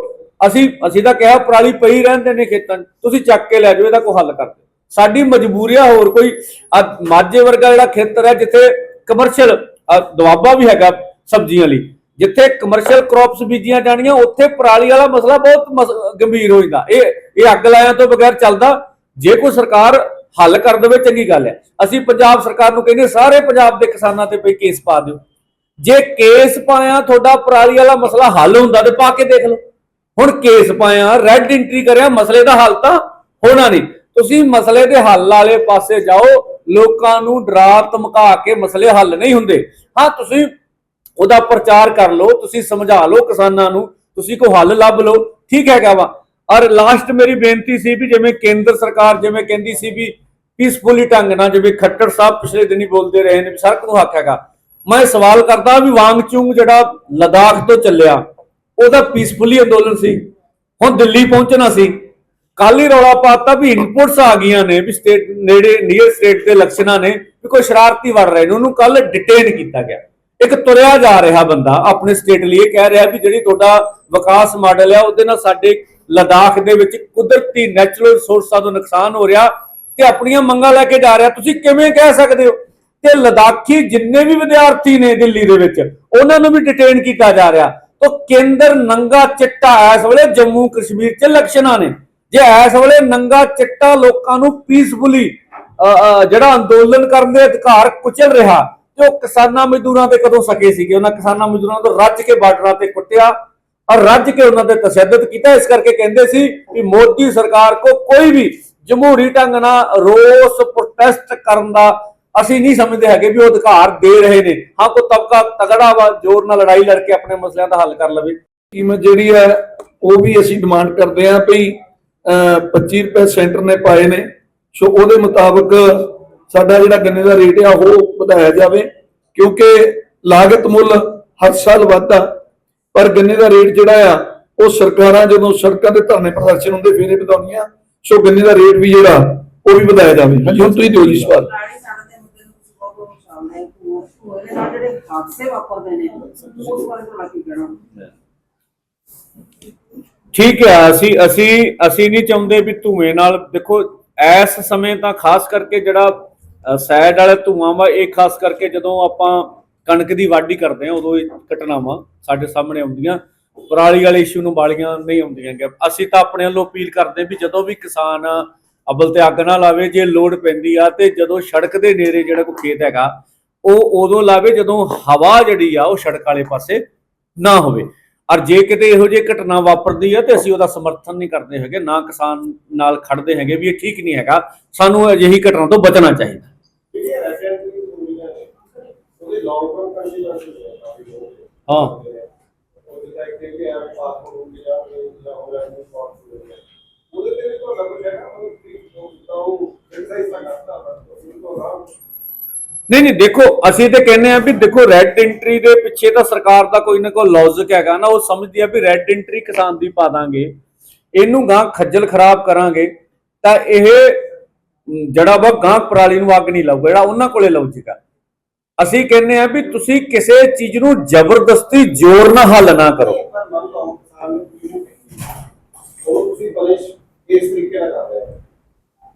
ਅਸੀਂ ਅਸੀਂ ਤਾਂ ਕਿਹਾ ਪਰਾਲੀ ਪਈ ਰਹਿੰਦੇ ਨੇ ਖੇਤਾਂ 'ਚ। ਤੁਸੀਂ ਚੱਕ ਕੇ ਲੈ ਜਾਓ, ਇਹਦਾ ਕੋਈ ਹੱਲ ਕਰ ਦਿਓ। ਸਾਡੀ ਮਜਬੂਰੀ ਆ ਹੋਰ ਕੋਈ। ਮਾਝੇ ਵਰਗਾ ਜਿਹੜਾ ਖੇਤਰ ਹੈ, ਜਿੱਥੇ ਕਮਰਸ਼ੀਅਲ ਦਵਾਬਾ ਵੀ ਹੈਗਾ ਸਬਜ਼ੀਆਂ ਲਈ। ਜਿੱਥੇ ਕਮਰਸ਼ੀਅਲ ਕ੍ਰੌਪਸ ਬੀਜੀਆਂ ਜਾਣੀਆਂ, ਉੱਥੇ ਪਰਾਲੀ ਵਾਲਾ ਮਸਲਾ ਬਹੁਤ ਗੰਭੀਰ ਹੋ ਜਾਂਦਾ। ਇਹ ਇਹ ਅੱਗ ਲਾਇਆ ਤੋਂ ਬਗੈਰ ਚੱਲਦਾ। ਜੇ ਕੋਈ ਸਰਕਾਰ ਹੱਲ ਕਰ ਦੇਵੇ, ਚੰਗੀ ਗੱਲ ਹੈ। ਅਸੀਂ ਪੰਜਾਬ ਸਰਕਾਰ ਨੂੰ ਕਹਿੰਦੇ ਸਾਰੇ ਪੰਜਾਬ ਦੇ ਕਿਸਾਨਾਂ ਤੇ ਪਈ ਕੇਸ ਪਾ ਦਿਓ। ਜੇ ਕੇਸ ਪਾਇਆ, ਤੁਹਾਡਾ ਪਰਾਲੀ ਵਾਲਾ ਮਸਲਾ ਹੱਲ ਹੁੰਦਾ ਤੇ ਪਾ ਕੇ ਦੇਖ ਲਓ। ਹੁਣ ਕੇਸ ਪਾਇਆ ਰੈੱਡ ਐਂਟਰੀ ਕਰਿਆ, ਮਸਲੇ ਦਾ ਹੱਲ ਤਾਂ ਹੋਣਾ ਨਹੀਂ। ਤੁਸੀਂ ਮਸਲੇ ਦੇ ਹੱਲ ਵਾਲੇ ਪਾਸੇ ਜਾਓ। ਲੋਕਾਂ ਨੂੰ ਡਰਾ ਧਮਕਾ ਕੇ ਮਸਲੇ ਹੱਲ ਨਹੀਂ ਹੁੰਦੇ। ਹਾਂ, ਤੁਸੀਂ ਉਹਦਾ ਪ੍ਰਚਾਰ ਕਰ ਲਓ, ਤੁਸੀਂ ਸਮਝਾ ਲਓ ਕਿਸਾਨਾਂ ਨੂੰ, ਤੁਸੀਂ ਕੋਈ ਹੱਲ ਲੱਭ ਲਓ। ਠੀਕ ਹੈਗਾ ਵਾ ਔਰ ਲਾਸਟ ਮੇਰੀ ਬੇਨਤੀ ਸੀ ਵੀ ਜਿਵੇਂ ਕੇਂਦਰ ਸਰਕਾਰ, ਜਿਵੇਂ ਕਹਿੰਦੀ ਸੀ ਵੀ ਪੀਸਫੁਲੀ ਢੰਗ ਨਾਲ ਜਿਵੇਂ ਖੱਟਰ ਸਾਹਿਬ ਪਿਛਲੇ ਦਿਨੀ ਬੋਲਦੇ ਰਹੇ ਨੇ ਵੀ ਸੜਕ ਨੂੰ ਹੱਕ ਹੈਗਾ? ਮੈਂ ਸਵਾਲ ਕਰਦਾ ਵੀ ਵਾਂਗਚੁੰਗ ਜਿਹੜਾ ਲਦਾਖ ਤੋਂ ਚੱਲਿਆ, ਉਹਦਾ ਪੀਸਫੁਲੀ ਅੰਦੋਲਨ ਸੀ। ਹੁਣ ਦਿੱਲੀ ਪਹੁੰਚਣਾ ਸੀ। ਕੱਲ ਹੀ ਰੌਲਾ ਪਾਤਾ ਵੀ ਇਨਪੁਟਸ ਆ ਗਈਆਂ ਨੇ, ਵੀ ਸਟੇਟ ਨੇੜੇ ਨੀਅਰ ਸਟੇਟ ਦੇ ਇਲੈਕਸ਼ਨਾਂ ਨੇ, ਵੀ ਕੋਈ ਸ਼ਰਾਰਤੀ ਵੜ ਰਹੇ ਨੇ। ਉਹਨੂੰ ਕੱਲ ਡਿਟੇਨ ਕੀਤਾ ਗਿਆ। ਇੱਕ ਤੁਰਿਆ ਜਾ ਰਿਹਾ ਬੰਦਾ ਆਪਣੇ ਸਟੇਟ ਲਈ ਇਹ ਕਹਿ ਰਿਹਾ ਵੀ ਜਿਹੜੀ ਤੁਹਾਡਾ ਵਿਕਾਸ ਮਾਡਲ ਹੈ ਉਹਦੇ ਨਾਲ ਸਾਡੇ ਲਦਾਖ ਦੇ ਵਿੱਚ ਕੁਦਰਤੀ ਨੈਚੁਰਲ ਰਿਸੋਰਸਾਂ ਤੋਂ ਨੁਕਸਾਨ ਹੋ ਰਿਹਾ ਤੇ ਆਪਣੀਆਂ ਮੰਗਾਂ ਲੈ ਕੇ ਜਾ ਰਿਹਾ। ਤੁਸੀਂ ਕਿਵੇਂ ਕਹਿ ਸਕਦੇ ਹੋ? ਤੇ ਲਦਾਖੀ ਜਿੰਨੇ ਵੀ ਵਿਦਿਆਰਥੀ ਨੇ ਦਿੱਲੀ ਦੇ ਵਿੱਚ, ਉਹਨਾਂ ਨੂੰ ਵੀ ਡਿਟੇਨ ਕੀਤਾ ਜਾ ਰਿਹਾ। ਤਾਂ ਕੇਂਦਰ ਨੰਗਾ ਚਿੱਟਾ ਇਸ ਵੇਲੇ ਜੰਮੂ ਕਸ਼ਮੀਰ 'ਚ ਇਲੈਕਸ਼ਨਾਂ ਨੇ। ਜੇ ਇਸ ਵੇਲੇ ਨੰਗਾ ਚਿੱਟਾ ਲੋਕਾਂ ਨੂੰ ਪੀਸਫੁਲੀ ਜਿਹੜਾ ਅੰਦੋਲਨ ਕਰਨ ਦੇ ਅਧਿਕਾਰ ਕੁਚਲ ਰਿਹਾ ਤੇ ਉਹ ਕਿਸਾਨਾਂ ਮਜ਼ਦੂਰਾਂ ਤੇ ਕਦੋਂ ਸਕੇ ਸੀਗੇ ਉਹਨਾਂ ਕਿਸਾਨਾਂ ਮਜ਼ਦੂਰਾਂ ਤੋਂ ਰੱਜ ਕੇ ਬਾਰਡਰਾਂ ਤੇ ਕੁੱਟਿਆ ਔਰ ਰੱਜ ਕੇ ਉਹਨਾਂ ਤੇ ਤਸ਼ੱਦਦ ਕੀਤਾ। ਇਸ ਕਰਕੇ ਕਹਿੰਦੇ ਸੀ ਕਿ ਮੋਦੀ ਸਰਕਾਰ ਕੋ ਕੋਈ ਵੀ ਜਮਹੂਰੀ ਢੰਗ ਨਾਲ ਰੋਸ ਪ੍ਰੋਟੈਸਟ ਕਰਨ ਦਾ ਅਸੀਂ ਨਹੀਂ ਸਮਝਦੇ ਹੈਗੇ ਵੀ ਉਹ ਅਧਿਕਾਰ ਦੇ ਰਹੇ ਨੇ। ਹਾਂ ਕੋ ਤਬਕਾ ਤਗੜਾ ਵਾ ਜ਼ੋਰ ਨਾਲ ਲੜਾਈ ਲੜ ਕੇ ਆਪਣੇ ਮਸਲਿਆਂ ਦਾ ਹੱਲ ਕਰ ਲਵੇ। ਕੀਮਤ ਜਿਹੜੀ ਹੈ ਉਹ ਵੀ ਅਸੀਂ ਡਿਮਾਂਡ ਕਰਦੇ ਹਾਂ ਵੀ ਅਹ, 25 ਰੁਪਏ ਸੈਂਟਰ ਨੇ ਪਾਏ ਨੇ। ਸੋ ਉਹਦੇ ਮੁਤਾਬਕ ਸਾਡਾ ਜਿਹੜਾ ਗੰਨੇ ਦਾ ਰੇਟ ਆ ਉਹ ਵਧਾਇਆ ਜਾਵੇ ਕਿਉਂਕਿ ਲਾਗਤ ਮੁੱਲ ਹਰ ਸਾਲ ਵੱਧਦਾ। ਪਰ ਗੰਨੇ ਦਾ ਰੇਟ ਜਿਹੜਾ ਆ ਉਹ ਸਰਕਾਰਾਂ ਜਦੋਂ ਸੜਕਾਂ ਤੇ ਧਰਨੇ ਪ੍ਰਦਰਸ਼ਨ ਹੁੰਦੇ ਫੇਰੇ ਵਧਾਉਣੀਆਂ ਸੋ ਗੰਨੇ ਦਾ ਰੇਟ ਵੀ ਜਿਹੜਾ ਉਹ ਵੀ ਵਧਾਇਆ ਜਾਵੇ। ਹਾਂਜੀ ਹੁਣ ਤੁਸੀਂ ਦਿਓ ਜੀ ਸਵਾਲ। ਜਿਹੜੇ ਹਾਦਸੇ ਵਾਪਰਦੇ ਨੇ ਉਸ ਬਾਰੇ ਤੁਹਾਡਾ ਕੀ ਕਹਿਣਾ? ਠੀਕ ਹੈ ਅਸੀਂ ਅਸੀਂ ਅਸੀਂ ਨਹੀਂ ਚਾਹੁੰਦੇ ਵੀ ਧੂਏ ਨਾਲ ਦੇਖੋ ਇਸ ਸਮੇਂ ਤਾਂ ਖਾਸ ਕਰਕੇ ਜਿਹੜਾ ਸਾਈਡ ਵਾਲੇ ਧੂਆਂ ਵਾ, ਇਹ ਖਾਸ ਕਰਕੇ ਜਦੋਂ ਆਪਾਂ ਕਣਕ ਦੀ ਵਾਢੀ ਕਰਦੇ ਹਾਂ, ਉਦੋਂ ਇਹ ਘਟਨਾਵਾਂ ਸਾਡੇ ਸਾਹਮਣੇ ਆਉਂਦੀਆਂ। ਪਰਾਲੀ ਵਾਲੇ ਇਸ਼ੂ ਨੂੰ ਬਾਲੀਆਂ ਨਹੀਂ ਆਉਂਦੀਆਂ ਕਿ ਅਸੀਂ ਤਾਂ ਆਪਣੇ ਵੱਲੋਂ ਅਪੀਲ ਕਰਦੇ ਵੀ ਜਦੋਂ ਵੀ ਕਿਸਾਨ ਅਬਲ ਤੇ ਅੱਗ ਨਾ ਲਾਵੇ, ਜੇ ਲੋੜ ਪੈਂਦੀ ਆ ਤੇ ਜਦੋਂ ਸੜਕ ਦੇ ਨੇੜੇ ਜਿਹੜਾ ਕੋਈ ਖੇਤ ਹੈਗਾ, ਉਹ ਉਦੋਂ ਲਾਵੇ ਜਦੋਂ ਹਵਾ ਜਿਹੜੀ ਆ, ਉਹ ਸੜਕ ਵਾਲੇ ਪਾਸੇ ਨਾ ਹੋਵੇ। ਔਰ ਜੇ ਕਿਤੇ ਇਹੋ ਜਿਹੀ ਘਟਨਾ ਵਾਪਰਦੀ ਹੈ ਤੇ ਅਸੀਂ ਉਹਦਾ ਸਮਰਥਨ ਨਹੀਂ ਕਰਦੇ ਹੈਗੇ, ਨਾ ਕਿਸਾਨ ਨਾਲ ਖੜਦੇ ਹੈਗੇ ਵੀ ਇਹ ਠੀਕ ਨਹੀਂ ਹੈਗਾ, ਸਾਨੂੰ ਅਜਿਹੀ ਘਟਨਾ ਤੋਂ ਬਚਣਾ ਚਾਹੀਦਾ। ਜਿਹੜੀਆਂ ਰੈਜ਼ੀਡੈਂਟ ਜ਼ਰੂਰੀਆਂ ਨੇ ਉਹਦੇ ਲੌਂਗ ਟਰਮ ਕੰਡੀਸ਼ਨ ਹੈ। ਕਾਫੀ ਲੋਕ ਹਾਂ ਉਹ ਜਿਹੜਾ ਇੱਕ ਕਿ ਐਵੇਂ ਪਾਸਪੋਰਟ ਹੋ ਗਿਆ ਜਾਂ ਹੋਰ ਐਵੇਂ ਸਪੌਟ ਹੋ ਗਿਆ ਉਹਦੇ ਤੇ ਵੀ ਤੁਹਾਡਾ ਕੁਝ ਹੈਗਾ ਉਹ ਉਹ ਉਹ ਕਰਦਾ ਉਹ ਤੋਂ ਨਹੀਂ ਨਹੀਂ, ਦੇਖੋ, ਅਸੀਂ ਤੇ ਕਹਿੰਦੇ ਆ ਵੀ ਦੇਖੋ ਰੈੱਡ ਐਂਟਰੀ ਦੇ ਪਿੱਛੇ ਤਾਂ ਸਰਕਾਰ ਦਾ ਕੋਈ ਨਾ ਕੋਈ ਲੌਜਿਕ ਹੈਗਾ ਨਾ, ਉਹ ਸਮਝਦੀ ਆ ਵੀ ਰੈੱਡ ਐਂਟਰੀ ਕਿਸਾਨ ਦੀ ਪਾ ਦਾਂਗੇ। ਇਹਨੂੰ ਗਾਂ ਖੱਜਲ ਖਰਾਬ ਕਰਾਂਗੇ, ਤਾਂ ਇਹ ਜਿਹੜਾ ਵਾ ਗਾਂ ਪਰਾਲੀ ਨੂੰ ਅੱਗ ਨਹੀਂ ਲਾਊਗਾ ਜਿਹੜਾ ਉਹਨਾਂ ਕੋਲੇ ਆ ਅਸੀਂ ਕਹਿੰਦੇ ਆ ਵੀ ਤੁਸੀਂ ਕਿਸੇ ਚੀਜ਼ ਨੂੰ ਜ਼ਬਰਦਸਤੀ ਜ਼ੋਰ ਨਾਲ ਹੱਲ ਨਾ ਕਰੋ। ਤੁਸੀਂ ਪਲਿਸ਼ ਇਸ ਤਰੀਕੇ ਨਾਲ ਕਰ ਰਹੇ ਹੋ।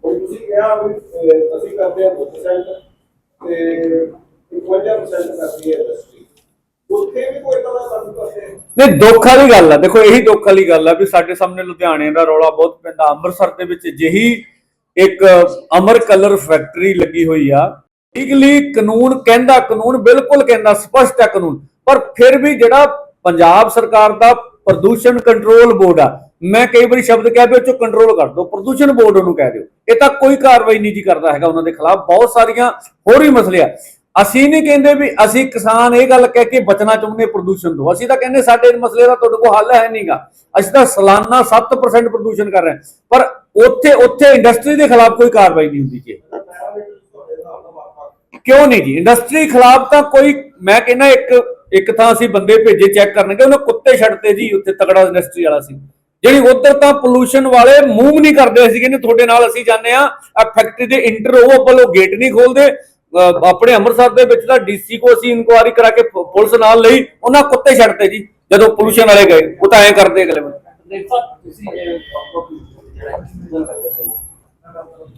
ਹੁਣ ਤੁਸੀਂ ਕਿਹਾ ਵੀ ਅਹ, ਅਸੀਂ ਕਰਦੇ ਹਾਂ 2% ਤੇ 51% ਕਰਦੀ ਹੈ ਇੰਡਸਟਰੀ ਉੱਥੇ ਵੀ ਕੋਈ ਤਰ੍ਹਾਂ ਦਾ ਕਰਦੇ ਨਹੀਂ ਦੁੱਖ ਵਾਲੀ ਗੱਲ ਆ। ਦੇਖੋ ਇਹੀ ਦੁੱਖ ਵਾਲੀ ਗੱਲ ਆ ਵੀ ਸਾਡੇ ਸਾਹਮਣੇ ਲੁਧਿਆਣੇ ਦਾ ਰੌਲਾ ਬਹੁਤ ਪੈਂਦਾ। ਅੰਮ੍ਰਿਤਸਰ ਦੇ ਵਿੱਚ ਜਿਹੀ ਇੱਕ ਅਮਰ ਕਲਰ ਫੈਕਟਰੀ ਲੱਗੀ ਹੋਈ ਆ। ਲੀਗਲੀ ਕਾਨੂੰਨ ਕਹਿੰਦਾ ਕਾਨੂੰਨ, ਬਿਲਕੁਲ ਕਹਿੰਦਾ, ਸਪਸ਼ਟ ਹੈ ਕਾਨੂੰਨ। ਪਰ ਫਿਰ ਵੀ ਜਿਹੜਾ ਪੰਜਾਬ ਸਰਕਾਰ ਦਾ ਪ੍ਰਦੂਸ਼ਣ ਕੰਟਰੋਲ ਬੋਰਡ ਆ, ਮੈਂ ਕਈ ਵਾਰੀ ਸ਼ਬਦ ਕਹਿ ਪਿਆ ਚੋ ਕੰਟਰੋਲ ਕਰ ਦਿਓ, ਪ੍ਰਦੂਸ਼ਣ ਬੋਰਡ ਉਹਨੂੰ ਕਹਿ ਦਿਓ। ਇਹ ਤਾਂ ਕੋਈ ਕਾਰਵਾਈ ਨਹੀਂ ਜੀ ਕਰਦਾ ਹੈਗਾ ਉਹਨਾਂ ਦੇ ਖਿਲਾਫ, ਬਹੁਤ ਸਾਰੀਆਂ ਹੋਰ ਵੀ ਮਸਲੇ ਆ। ਅਸੀਂ ਨਹੀਂ ਕਹਿੰਦੇ ਵੀ ਅਸੀਂ ਕਿਸਾਨ ਇਹ ਗੱਲ ਕਹਿ ਕੇ ਬਚਣਾ ਚਾਹੁੰਦੇ ਪ੍ਰਦੂਸ਼ਣ ਤੋਂ। ਅਸੀਂ ਤਾਂ ਕਹਿੰਦੇ ਸਾਡੇ ਮਸਲੇ ਦਾ ਤੁਹਾਡੇ ਕੋਲ ਹੱਲ ਹੈ ਨਹੀਂਗਾ ਅਸੀਂ ਤਾਂ ਸਾਲਾਨਾ 7% ਪ੍ਰਦੂਸ਼ਣ ਕਰ ਰਹੇ ਪਰ ਉੱਥੇ ਉੱਥੇ ਇੰਡਸਟਰੀ ਦੇ ਖਿਲਾਫ ਕੋਈ ਕਾਰਵਾਈ ਨਹੀਂ ਹੁੰਦੀ ਜੀ। ਤੁਹਾਡੇ ਨਾਲ ਕਿਉਂ ਨਹੀਂ ਜੀ? ਇੰਡਸਟਰੀ ਖਿਲਾਫ ਤਾਂ ਕੋਈ, ਮੈਂ ਕਹਿੰਦਾ ਇੱਕ ਇੱਕ ਤਾਂ ਅਸੀਂ ਬੰਦੇ ਭੇਜੇ ਚੈੱਕ ਕਰਨਗੇ, ਉਹਨੇ ਕੁੱਤੇ ਛੱਡਤੇ ਜੀ, ਉੱਥੇ ਤਕੜਾ ਇੰਡਸਟਰੀ ਵਾਲਾ ਸੀ। ਜਿਹੜੀ ਉਧਰ ਤਾਂ ਪੋਲੂਸ਼ਨ ਵਾਲੇ ਮੂਵ ਨਹੀਂ ਕਰਦੇ ਸੀ ਕਹਿੰਦੇ ਤੁਹਾਡੇ ਨਾਲ ਅਸੀਂ ਜਾਂਦੇ ਆ ਆ ਫੈਕਟਰੀ ਦੇ ਇੰਟਰ ਉਹ ਵੱਲੋਂ ਗੇਟ ਨਹੀਂ ਖੋਲਦੇ। ਅਹ ਆਪਣੇ ਅੰਮ੍ਰਿਤਸਰ ਦੇ ਵਿੱਚ ਤਾਂ ਡੀਸੀ ਕੋ ਅਸੀਂ ਇਨਕੁਆਰੀ ਕਰਾ ਕੇ ਪੁਲਿਸ ਨਾਲ ਲਈ, ਉਹਨਾਂ ਕੁੱਤੇ ਛੱਡਤੇ ਜੀ, ਜਦੋਂ ਪੋਲੂਸ਼ਨ ਵਾਲੇ ਗਏ, ਉਹ ਤਾਂ ਐਂ ਕਰਦੇ ਅਗਲੇ ਬੰਦੇ। ਦੇਖੋ, ਤੁਸੀਂ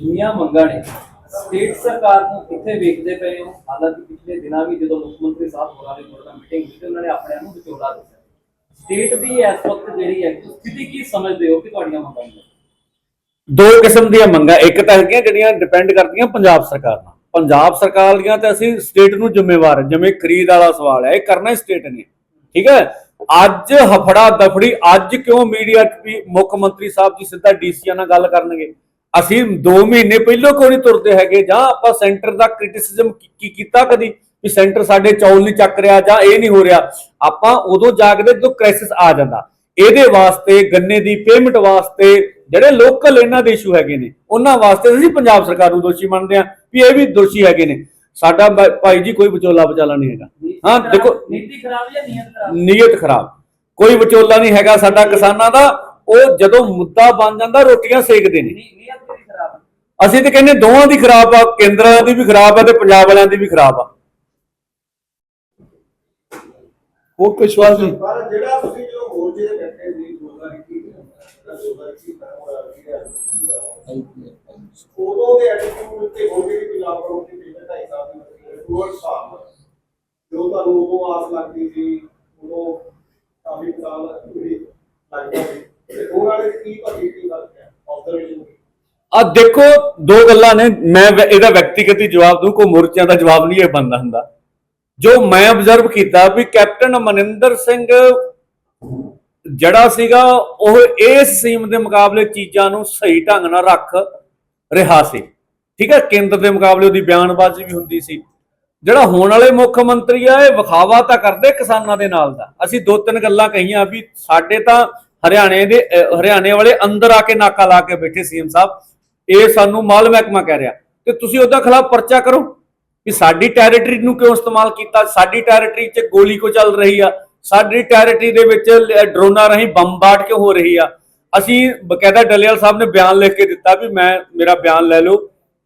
ਦੁਨੀਆ ਮੰਗਾਂ ਨੇ। ਸਟੇਟ ਸਰਕਾਰ ਨੂੰ ਕਿੱਥੇ ਵੇਖਦੇ ਪਏ ਹੋ? ਹਾਲਾਂਕਿ ਪਿਛਲੇ ਦਿਨਾਂ ਵੀ ਜਦੋਂ ਮੁੱਖ ਮੰਤਰੀ ਸਾਹਿਬ ਹੋਰਾਂ ਦੀ ਕੋਲ ਮੀਟਿੰਗ ਹੋਈ ਉਹਨਾਂ ਨੇ ਆਪਣੇ ਨੂੰ ਵਿਚੋਲਾ ਦੱਸਿਆ। ਸਟੇਟ ਦੀ ਇਸ ਵਕਤ ਜਿਹੜੀ ਹੈ ਸਥਿਤੀ ਕੀ ਸਮਝਦੇ ਹੋ ਕਿ ਤੁਹਾਡੀਆਂ ਮੰਗਾਂ ਨੇ? ਦੋ ਕਿਸਮ ਦੀਆਂ ਮੰਗਾਂ। ਇੱਕ ਤਾਂ ਹੈਗੀਆਂ ਜਿਹੜੀਆਂ ਡਿਪੈਂਡ ਕਰਦੀਆਂ ਪੰਜਾਬ ਸਰਕਾਰ ਨਾਲ। ਪੰਜਾਬ ਸਰਕਾਰ ਦੀਆਂ ਤੇ ਅਸੀਂ ਸਟੇਟ ਨੂੰ ਜ਼ਿੰਮੇਵਾਰ ਜਿਵੇਂ ਖਰੀਦ ਵਾਲਾ ਸਵਾਲ ਹੈ, ਇਹ ਕਰਨਾ ਸਟੇਟ ਨੇ। ਠੀਕ ਹੈ? ਅੱਜ ਹਫੜਾ ਦਫੜੀ, ਅੱਜ ਕਿਉਂ ਮੀਡੀਆ ਮੁੱਖ ਮੰਤਰੀ ਸਾਹਿਬ ਜੀ ਸਿੱਧਾ ਡੀਸੀਆਂ ਨਾਲ ਗੱਲ ਕਰਨਗੇ? ਅਸੀਂ 2 ਮਹੀਨੇ ਪਹਿਲਾਂ ਕਿਉਂ ਨਹੀਂ ਤੁਰਦੇ ਹੈਗੇ? ਜਾਂ ਆਪਾਂ ਸੈਂਟਰ ਦਾ ਕ੍ਰਿਟਿਸਿਜ਼ਮ ਕੀ ਕੀਤਾ ਕਦੀ? ਵੀ ਸੈਂਟਰ ਸਾਡੇ ਚੌਲ ਨਹੀਂ ਚੱਕ ਰਿਹਾ ਜਾਂ ਇਹ ਨਹੀਂ ਹੋ ਰਿਹਾ। ਆਪਾਂ ਉਦੋਂ ਜਾਗਦੇ ਜਦੋਂ ਕ੍ਰਾਈਸਿਸ ਆ ਜਾਂਦਾ। ਇਹਦੇ ਵਾਸਤੇ, ਗੰਨੇ ਦੀ ਪੇਮੈਂਟ ਵਾਸਤੇ ਜਿਹੜੇ ਲੋਕਲ ਇਹਨਾਂ ਦੇ ਇਸ਼ੂ ਹੈਗੇ ਨੇ, ਉਹਨਾਂ ਵਾਸਤੇ ਅਸੀਂ ਪੰਜਾਬ ਸਰਕਾਰ ਨੂੰ ਦੋਸ਼ੀ ਮੰਨਦੇ ਹਾਂ ਵੀ ਇਹ ਵੀ ਦੋਸ਼ੀ ਹੈਗੇ ਨੇ। ਸਾਡਾ ਭਾਈ ਜੀ ਕੋਈ ਵਿਚੋਲਾ ਵਿਚਾਲਾ ਨਹੀਂ ਹੈਗਾ। ਹਾਂ ਦੇਖੋ ਨੀਤੀ ਖਰਾਬ ਜਾਂ ਨੀਅਤ ਖਰਾਬ? ਨੀਅਤ ਖਰਾਬ। ਕੋਈ ਵਿਚੋਲਾ ਨਹੀਂ ਹੈਗਾ ਸਾਡਾ ਕਿਸਾਨਾਂ ਦਾ ਉਹ ਜਦੋਂ ਮੁੱਦਾ ਬਣ ਜਾਂਦਾ ਰੋਟੀਆਂ ਸੇਕਦੇ ਨੇ। ਨੀਅਤ ਕਿਹੜੀ ਖਰਾਬ ਹੈ ਅਸੀਂ ਤੇ ਕਹਿੰਦੇ ਦੋਵਾਂ ਦੀ ਖਰਾਬ ਆ ਕੇਂਦਰਾਂ ਦੀ ਵੀ ਖਰਾਬ ਆ ਤੇ ਪੰਜਾਬ ਵਾਲਿਆਂ ਦੀ ਵੀ ਖਰਾਬ ਆ। ਹੋਰ ਕੋਈ ਸਵਾਲ ਨਹੀਂ ਪਰ ਜਿਹੜਾ ਤੁਸੀਂ ਜਦੋਂ ਮੋਰਚੇ ਦੇ ਬੈਠੇ ਸੀ 2021 ਦੇ ਅੰਦਰ 2021 ਦਾ ਹੋਇਆ ਉਦੋਂ ਦੇ ਐਟੀਟਿਊਡ ਤੇ ਹੋ ਗਏ ਕਿ ਲਾਭ ਕਰੋ ਕਿ ਪਿਛਲੇ ਢਾਈ ਸਾਲ ਦੀ ਟੂਵਰਡ ਸਾਲ ਜੋ ਤੁਹਾਨੂੰ ਉਦੋਂ ਆਸ ਲੱਗਦੀ ਸੀ ਉਦੋਂ ਕਾਫੀ ਸਾਲ ਜਿਹੜੀ ਲੱਗਦਾ ਸੀ ਤੇ ਉਹ ਵਾਲੇ ਕੀ ਤੁਹਾਡੀ ਕੀ ਗੱਲ ਹੈ? ਆਬਜ਼ਰਵੇਸ਼ਨ ਆ ਦੇਖੋ, ਦੋ ਗੱਲਾਂ ਨੇ। ਮੈਂ ਵ- ਇਹਦਾ ਵਿਅਕਤੀਗਤ ਜਵਾਬ ਦੂੰ, ਕੋਈ ਮੁਰਚਿਆਂ ਦਾ ਜਵਾਬ ਨਹੀਂ ਇਹ ਬੰਦਾ ਹੁੰਦਾ। ਜੋ ਮੈਂ ਆਬਜ਼ਰਵ ਕੀਤਾ ਵੀ ਕੈਪਟਨ ਮਨਿੰਦਰ ਸਿੰਘ ਜਿਹੜਾ ਸੀਗਾ, ਉਹ ਇਸ ਸੀਮ ਦੇ ਮੁਕਾਬਲੇ ਚੀਜ਼ਾਂ ਨੂੰ ਸਹੀ ਢੰਗ ਨਾਲ ਰੱਖ ਰਿਹਾ ਸੀ। ਠੀਕ ਹੈ, ਕੇਂਦਰ ਦੇ ਮੁਕਾਬਲੇ ਉਹਦੀ ਬਿਆਨਬਾਜ਼ੀ ਵੀ ਹੁੰਦੀ ਸੀ। ਜਿਹੜਾ ਹੋਣ ਵਾਲੇ ਮੁੱਖ ਮੰਤਰੀ ਆ, ਇਹ ਵਿਖਾਵਾ ਤਾਂ ਕਰਦੇ ਕਿਸਾਨਾਂ ਦੇ ਨਾਲ ਦਾ। ਅਸੀਂ ਦੋ ਤਿੰਨ ਗੱਲਾਂ ਕਹੀਆਂ ਵੀ ਸਾਡੇ ਤਾਂ ਹਰਿਆਣੇ ਦੇ ਹਰਿਆਣੇ ਵਾਲੇ ਅੰਦਰ ਆ ਕੇ ਨਾਕਾ ਲਾ ਕੇ ਬੈਠੇ ਸੀਐਮ ਸਾਹਿਬ। ਇਹ ਸਾਨੂੰ ਮਾਲ ਮਹਿਕਮਾ ਕਹਿ ਰਿਹਾ। ਤੇ ਤੁਸੀਂ ਉਹਦਾ ਖਿਲਾਫ ਪਰਚਾ ਕਰੋ ਵੀ ਸਾਡੀ ਟੈਰੀਟਰੀ ਨੂੰ ਕਿਉਂ ਇਸਤੇਮਾਲ ਕੀਤਾ? ਸਾਡੀ ਟੈਰੀਟਰੀ 'ਚ ਗੋਲੀ ਕੋ ਚੱਲ ਰਹੀ ਆ? ਸਾਡੀ ਟੈਰੀਟਰੀ ਦੇ ਵਿੱਚ ਡਰੋਨਾਂ ਰਾਹੀਂ ਬੰਬਾਰਡ ਕਿਉਂ ਹੋ ਰਹੀ ਆ? ਅਸੀਂ ਬਕਾਇਦਾ ਡੱਲੇਵਾਲ ਸਾਹਿਬ ਨੇ ਬਿਆਨ ਲਿਖ ਕੇ ਦਿੱਤਾ ਵੀ ਮੈਂ, ਮੇਰਾ ਬਿਆਨ ਲੈ ਲਓ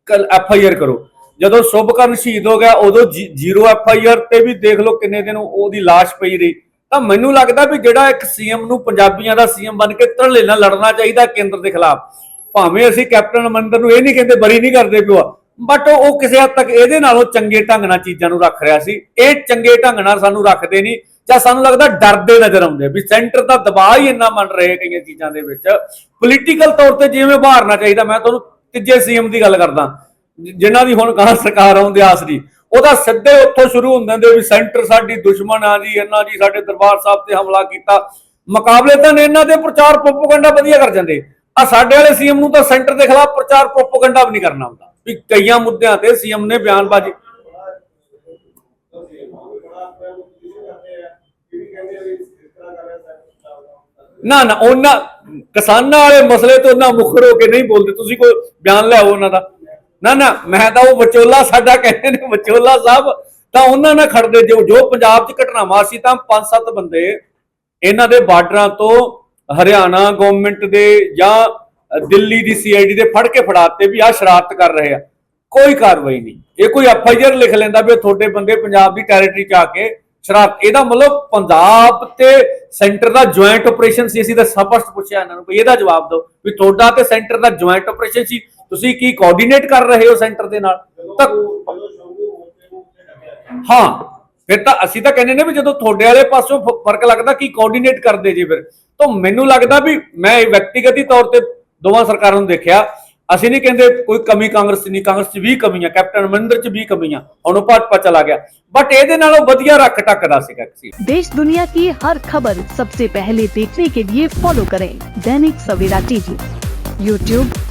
ਕੱਲ ਐਫ ਆਈ ਆਰ ਕਰੋ। ਜਦੋਂ ਸ਼ੁਭਕਰਨ ਸ਼ਹੀਦ ਹੋ ਗਿਆ, ਉਦੋਂ ਜੀ- ਜ਼ੀਰੋ ਐਫ ਆਈ ਆਰ ਤੇ ਵੀ ਦੇਖ ਲਓ ਕਿੰਨੇ ਦਿਨ ਉਹਦੀ ਲਾਸ਼ ਪਈ ਰਹੀ। ਤਾਂ ਮੈਨੂੰ ਲੱਗਦਾ ਵੀ ਜਿਹੜਾ ਇੱਕ ਸੀਐਮ ਨੂੰ ਪੰਜਾਬੀਆਂ ਦਾ ਸੀਐਮ ਬਣ ਕੇ ਧੜਲੇ ਨਾਲ ਲੜਨਾ ਚਾਹੀਦਾ ਕੇਂਦਰ ਦੇ ਖਿਲਾਫ, ਭਾਵੇਂ ਅਸੀਂ ਕੈਪਟਨ ਅਮਰਿੰਦਰ ਨੂੰ ਇਹ ਨਹੀਂ ਕਹਿੰਦੇ ਬਰੀ ਨਹੀਂ ਕਰਦੇ ਪਿਓ ਬਟ ਉਹ ਕਿਸੇ ਹੱਦ ਤੱਕ ਇਹਦੇ ਨਾਲੋਂ ਚੰਗੇ ਢੰਗ ਨਾਲ ਚੀਜ਼ਾਂ ਨੂੰ ਰੱਖ ਰਿਹਾ ਸੀ। ਇਹ ਚੰਗੇ ਢੰਗ ਨਾਲ ਸਾਨੂੰ ਰੱਖਦੇ ਨਹੀਂ, ਜਾਂ ਸਾਨੂੰ ਲੱਗਦਾ ਡਰਦੇ ਨਜ਼ਰ ਆਉਂਦੇ ਵੀ ਸੈਂਟਰ ਦਾ ਦਬਾਅ ਹੀ ਇੰਨਾ ਮੰਨ ਰਹੇ ਕਈਆਂ ਚੀਜ਼ਾਂ ਦੇ ਵਿੱਚ। ਪੋਲੀਟੀਕਲ ਤੌਰ ਤੇ ਜਿਵੇਂ ਉਭਾਰਨਾ ਚਾਹੀਦਾ, ਮੈਂ ਤੁਹਾਨੂੰ ਤੀਜੇ ਸੀਐਮ ਦੀ ਗੱਲ ਕਰਦਾ। ਜਿਨ੍ਹਾਂ ਦੀ ਹੁਣ ਗਾਂ ਸਰਕਾਰ ਆਉਂਦੇ ਆਸਰੀ, ਉਹਦਾ ਸਿੱਧੇ ਉੱਥੋਂ ਸ਼ੁਰੂ ਹੁੰਦੇ ਨੇ ਵੀ ਸੈਂਟਰ ਸਾਡੀ ਦੁਸ਼ਮਣ ਆ ਜੀ, ਇਹਨਾਂ ਜੀ ਸਾਡੇ ਦਰਬਾਰ ਸਾਹਿਬ ਤੇ ਹਮਲਾ ਕੀਤਾ। ਮੁਕਾਬਲੇ ਤਾਂ ਇਹਨਾਂ ਦੇ ਪ੍ਰਚਾਰ ਪ੍ਰੋਪਗੈਂਡਾ ਵਧੀਆ ਕਰ ਜਾਂਦੇ। ਆ ਸਾਡੇ ਵਾਲੇ ਸੀਐਮ ਨੂੰ ਤਾਂ ਸੈਂਟਰ ਦੇ ਖਿਲਾਫ ਪ੍ਰਚਾਰ ਪ੍ਰੋਪਗੈਂਡਾ ਵੀ ਨਹੀਂ ਕਰਨਾ ਹੁੰਦਾ। ਵੀ ਕਈਆਂ ਮੁੱਦਿਆਂ ਤੇ ਸੀਐਮ ਨੇ ਬਿਆਨਬਾਜ਼ੀ। ਨਾ ਨਾ, ਉਹਨਾਂ ਕਿਸਾਨਾਂ ਵਾਲੇ ਮਸਲੇ ਤੋਂ ਉਹਨਾਂ ਮੁਖਰ ਹੋ ਕੇ ਨਹੀਂ ਬੋਲਦੇ। ਤੁਸੀਂ ਕੋਈ ਬਿਆਨ ਲਿਆਓ ਉਹਨਾਂ ਦਾ। ਨਾ ਨਾ, ਮੈਂ ਤਾਂ ਉਹ ਵਿਚੋਲਾ ਸਾਡਾ ਕਹਿੰਦੇ ਨੇ, ਵਿਚੋਲਾ ਸਾਹਿਬ, ਤਾਂ ਉਹਨਾਂ ਨਾਲ ਖੜਦੇ ਜੋ ਜੋ ਪੰਜਾਬ 'ਚ ਘਟਨਾਵਾਂ ਸੀ, ਤਾਂ ਪੰਜ ਸੱਤ ਬੰਦੇ ਇਹਨਾਂ ਦੇ ਬਾਰਡਰਾਂ ਤੋਂ ਹਰਿਆਣਾ ਗਵਰਨਮੈਂਟ ਦੇ ਜਾਂ ਦਿੱਲੀ ਦੀ ਸੀਆਈਡੀ ਦੇ ਫੜ ਕੇ ਫੜਾਤੇ ਵੀ ਆ ਸ਼ਰਾਰਤ ਕਰ ਰਹੇ ਆ। ਕੋਈ ਕਾਰਵਾਈ ਨਹੀਂ। ਇਹ ਕੋਈ ਐਫ ਆਈ ਆਰ ਲਿਖ ਲੈਂਦਾ ਵੀ ਤੁਹਾਡੇ ਬੰਦੇ ਪੰਜਾਬ ਦੀ ਟੈਰੀਟਰੀ ਚ ਆ ਕੇ ਸ਼ਰਾਰਤ, ਇਹਦਾ ਮਤਲਬ ਪੰਜਾਬ ਤੇ ਸੈਂਟਰ ਦਾ ਜੁਆਇੰਟ ਆਪਰੇਸ਼ਨ ਸੀ, ਅਸੀਂ ਤਾਂ ਸਪਸ਼ਟ ਪੁੱਛਿਆ ਇਹਨਾਂ ਨੂੰ ਵੀ ਇਹਦਾ ਜਵਾਬ ਦਿਓ ਵੀ ਤੁਹਾਡਾ ਤੇ ਸੈਂਟਰ ਦਾ ਜੁਆਇੰਟ ਆਪਰੇਸ਼ਨ ਸੀ ਤੁਸੀਂ ਕੀ ਕੋਆਰਡੀਨੇਟ ਕਰ ਰਹੇ ਹੋ ਸੈਂਟਰ ਦੇ ਨਾਲ ਤਾਂ ਜਦੋਂ ਸ਼ੰਭੂ ਮੋਰਚੇ ਨੂੰ ਉੱਤੇ ਟੱਕਿਆ ਗਿਆ ਹਾਂ ਫਿਰ ਤਾਂ ਅਸੀਂ ਤਾਂ ਕਹਿੰਦੇ ਨੇ ਵੀ ਜਦੋਂ ਤੁਹਾਡੇ ਵਾਲੇ ਪਾਸੋਂ ਫ- ਫਰਕ ਲੱਗਦਾ ਕੀ ਕੋਆਰਡੀਨੇਟ ਕਰਦੇ ਜੀ ਫਿਰ ਤਾਂ ਮੈਨੂੰ ਲੱਗਦਾ ਵੀ ਮੈਂ ਵਿਅਕਤੀਗਤ ਤੌਰ ਤੇ ਦੋਵਾਂ ਸਰਕਾਰਾਂ ਨੂੰ ਦੇਖਿਆ ਅਸੀਂ ਨਹੀਂ ਕਹਿੰਦੇ ਕੋਈ ਕਮੀ ਕਾਂਗਰਸ 'ਚ ਨਹੀਂ ਕਾਂਗਰਸ 'ਚ ਵੀ ਕਮੀਆਂ ਕੈਪਟਨ ਅਮਰਿੰਦਰ 'ਚ ਵੀ ਕਮੀਆਂ ਹੁਣ ਉਹ ਭਾਜਪਾ ਚਲਾ ਗਿਆ ਬਟ ਇਹਦੇ ਨਾਲੋਂ ਵਧੀਆ ਰੱਖ ਟੱਕਦਾ ਸੀਗਾ ਸੀ देश दुनिया की हर खबर सबसे पहले देखने के लिए फॉलो करें दैनिक सवेरा टीवी यूट्यूब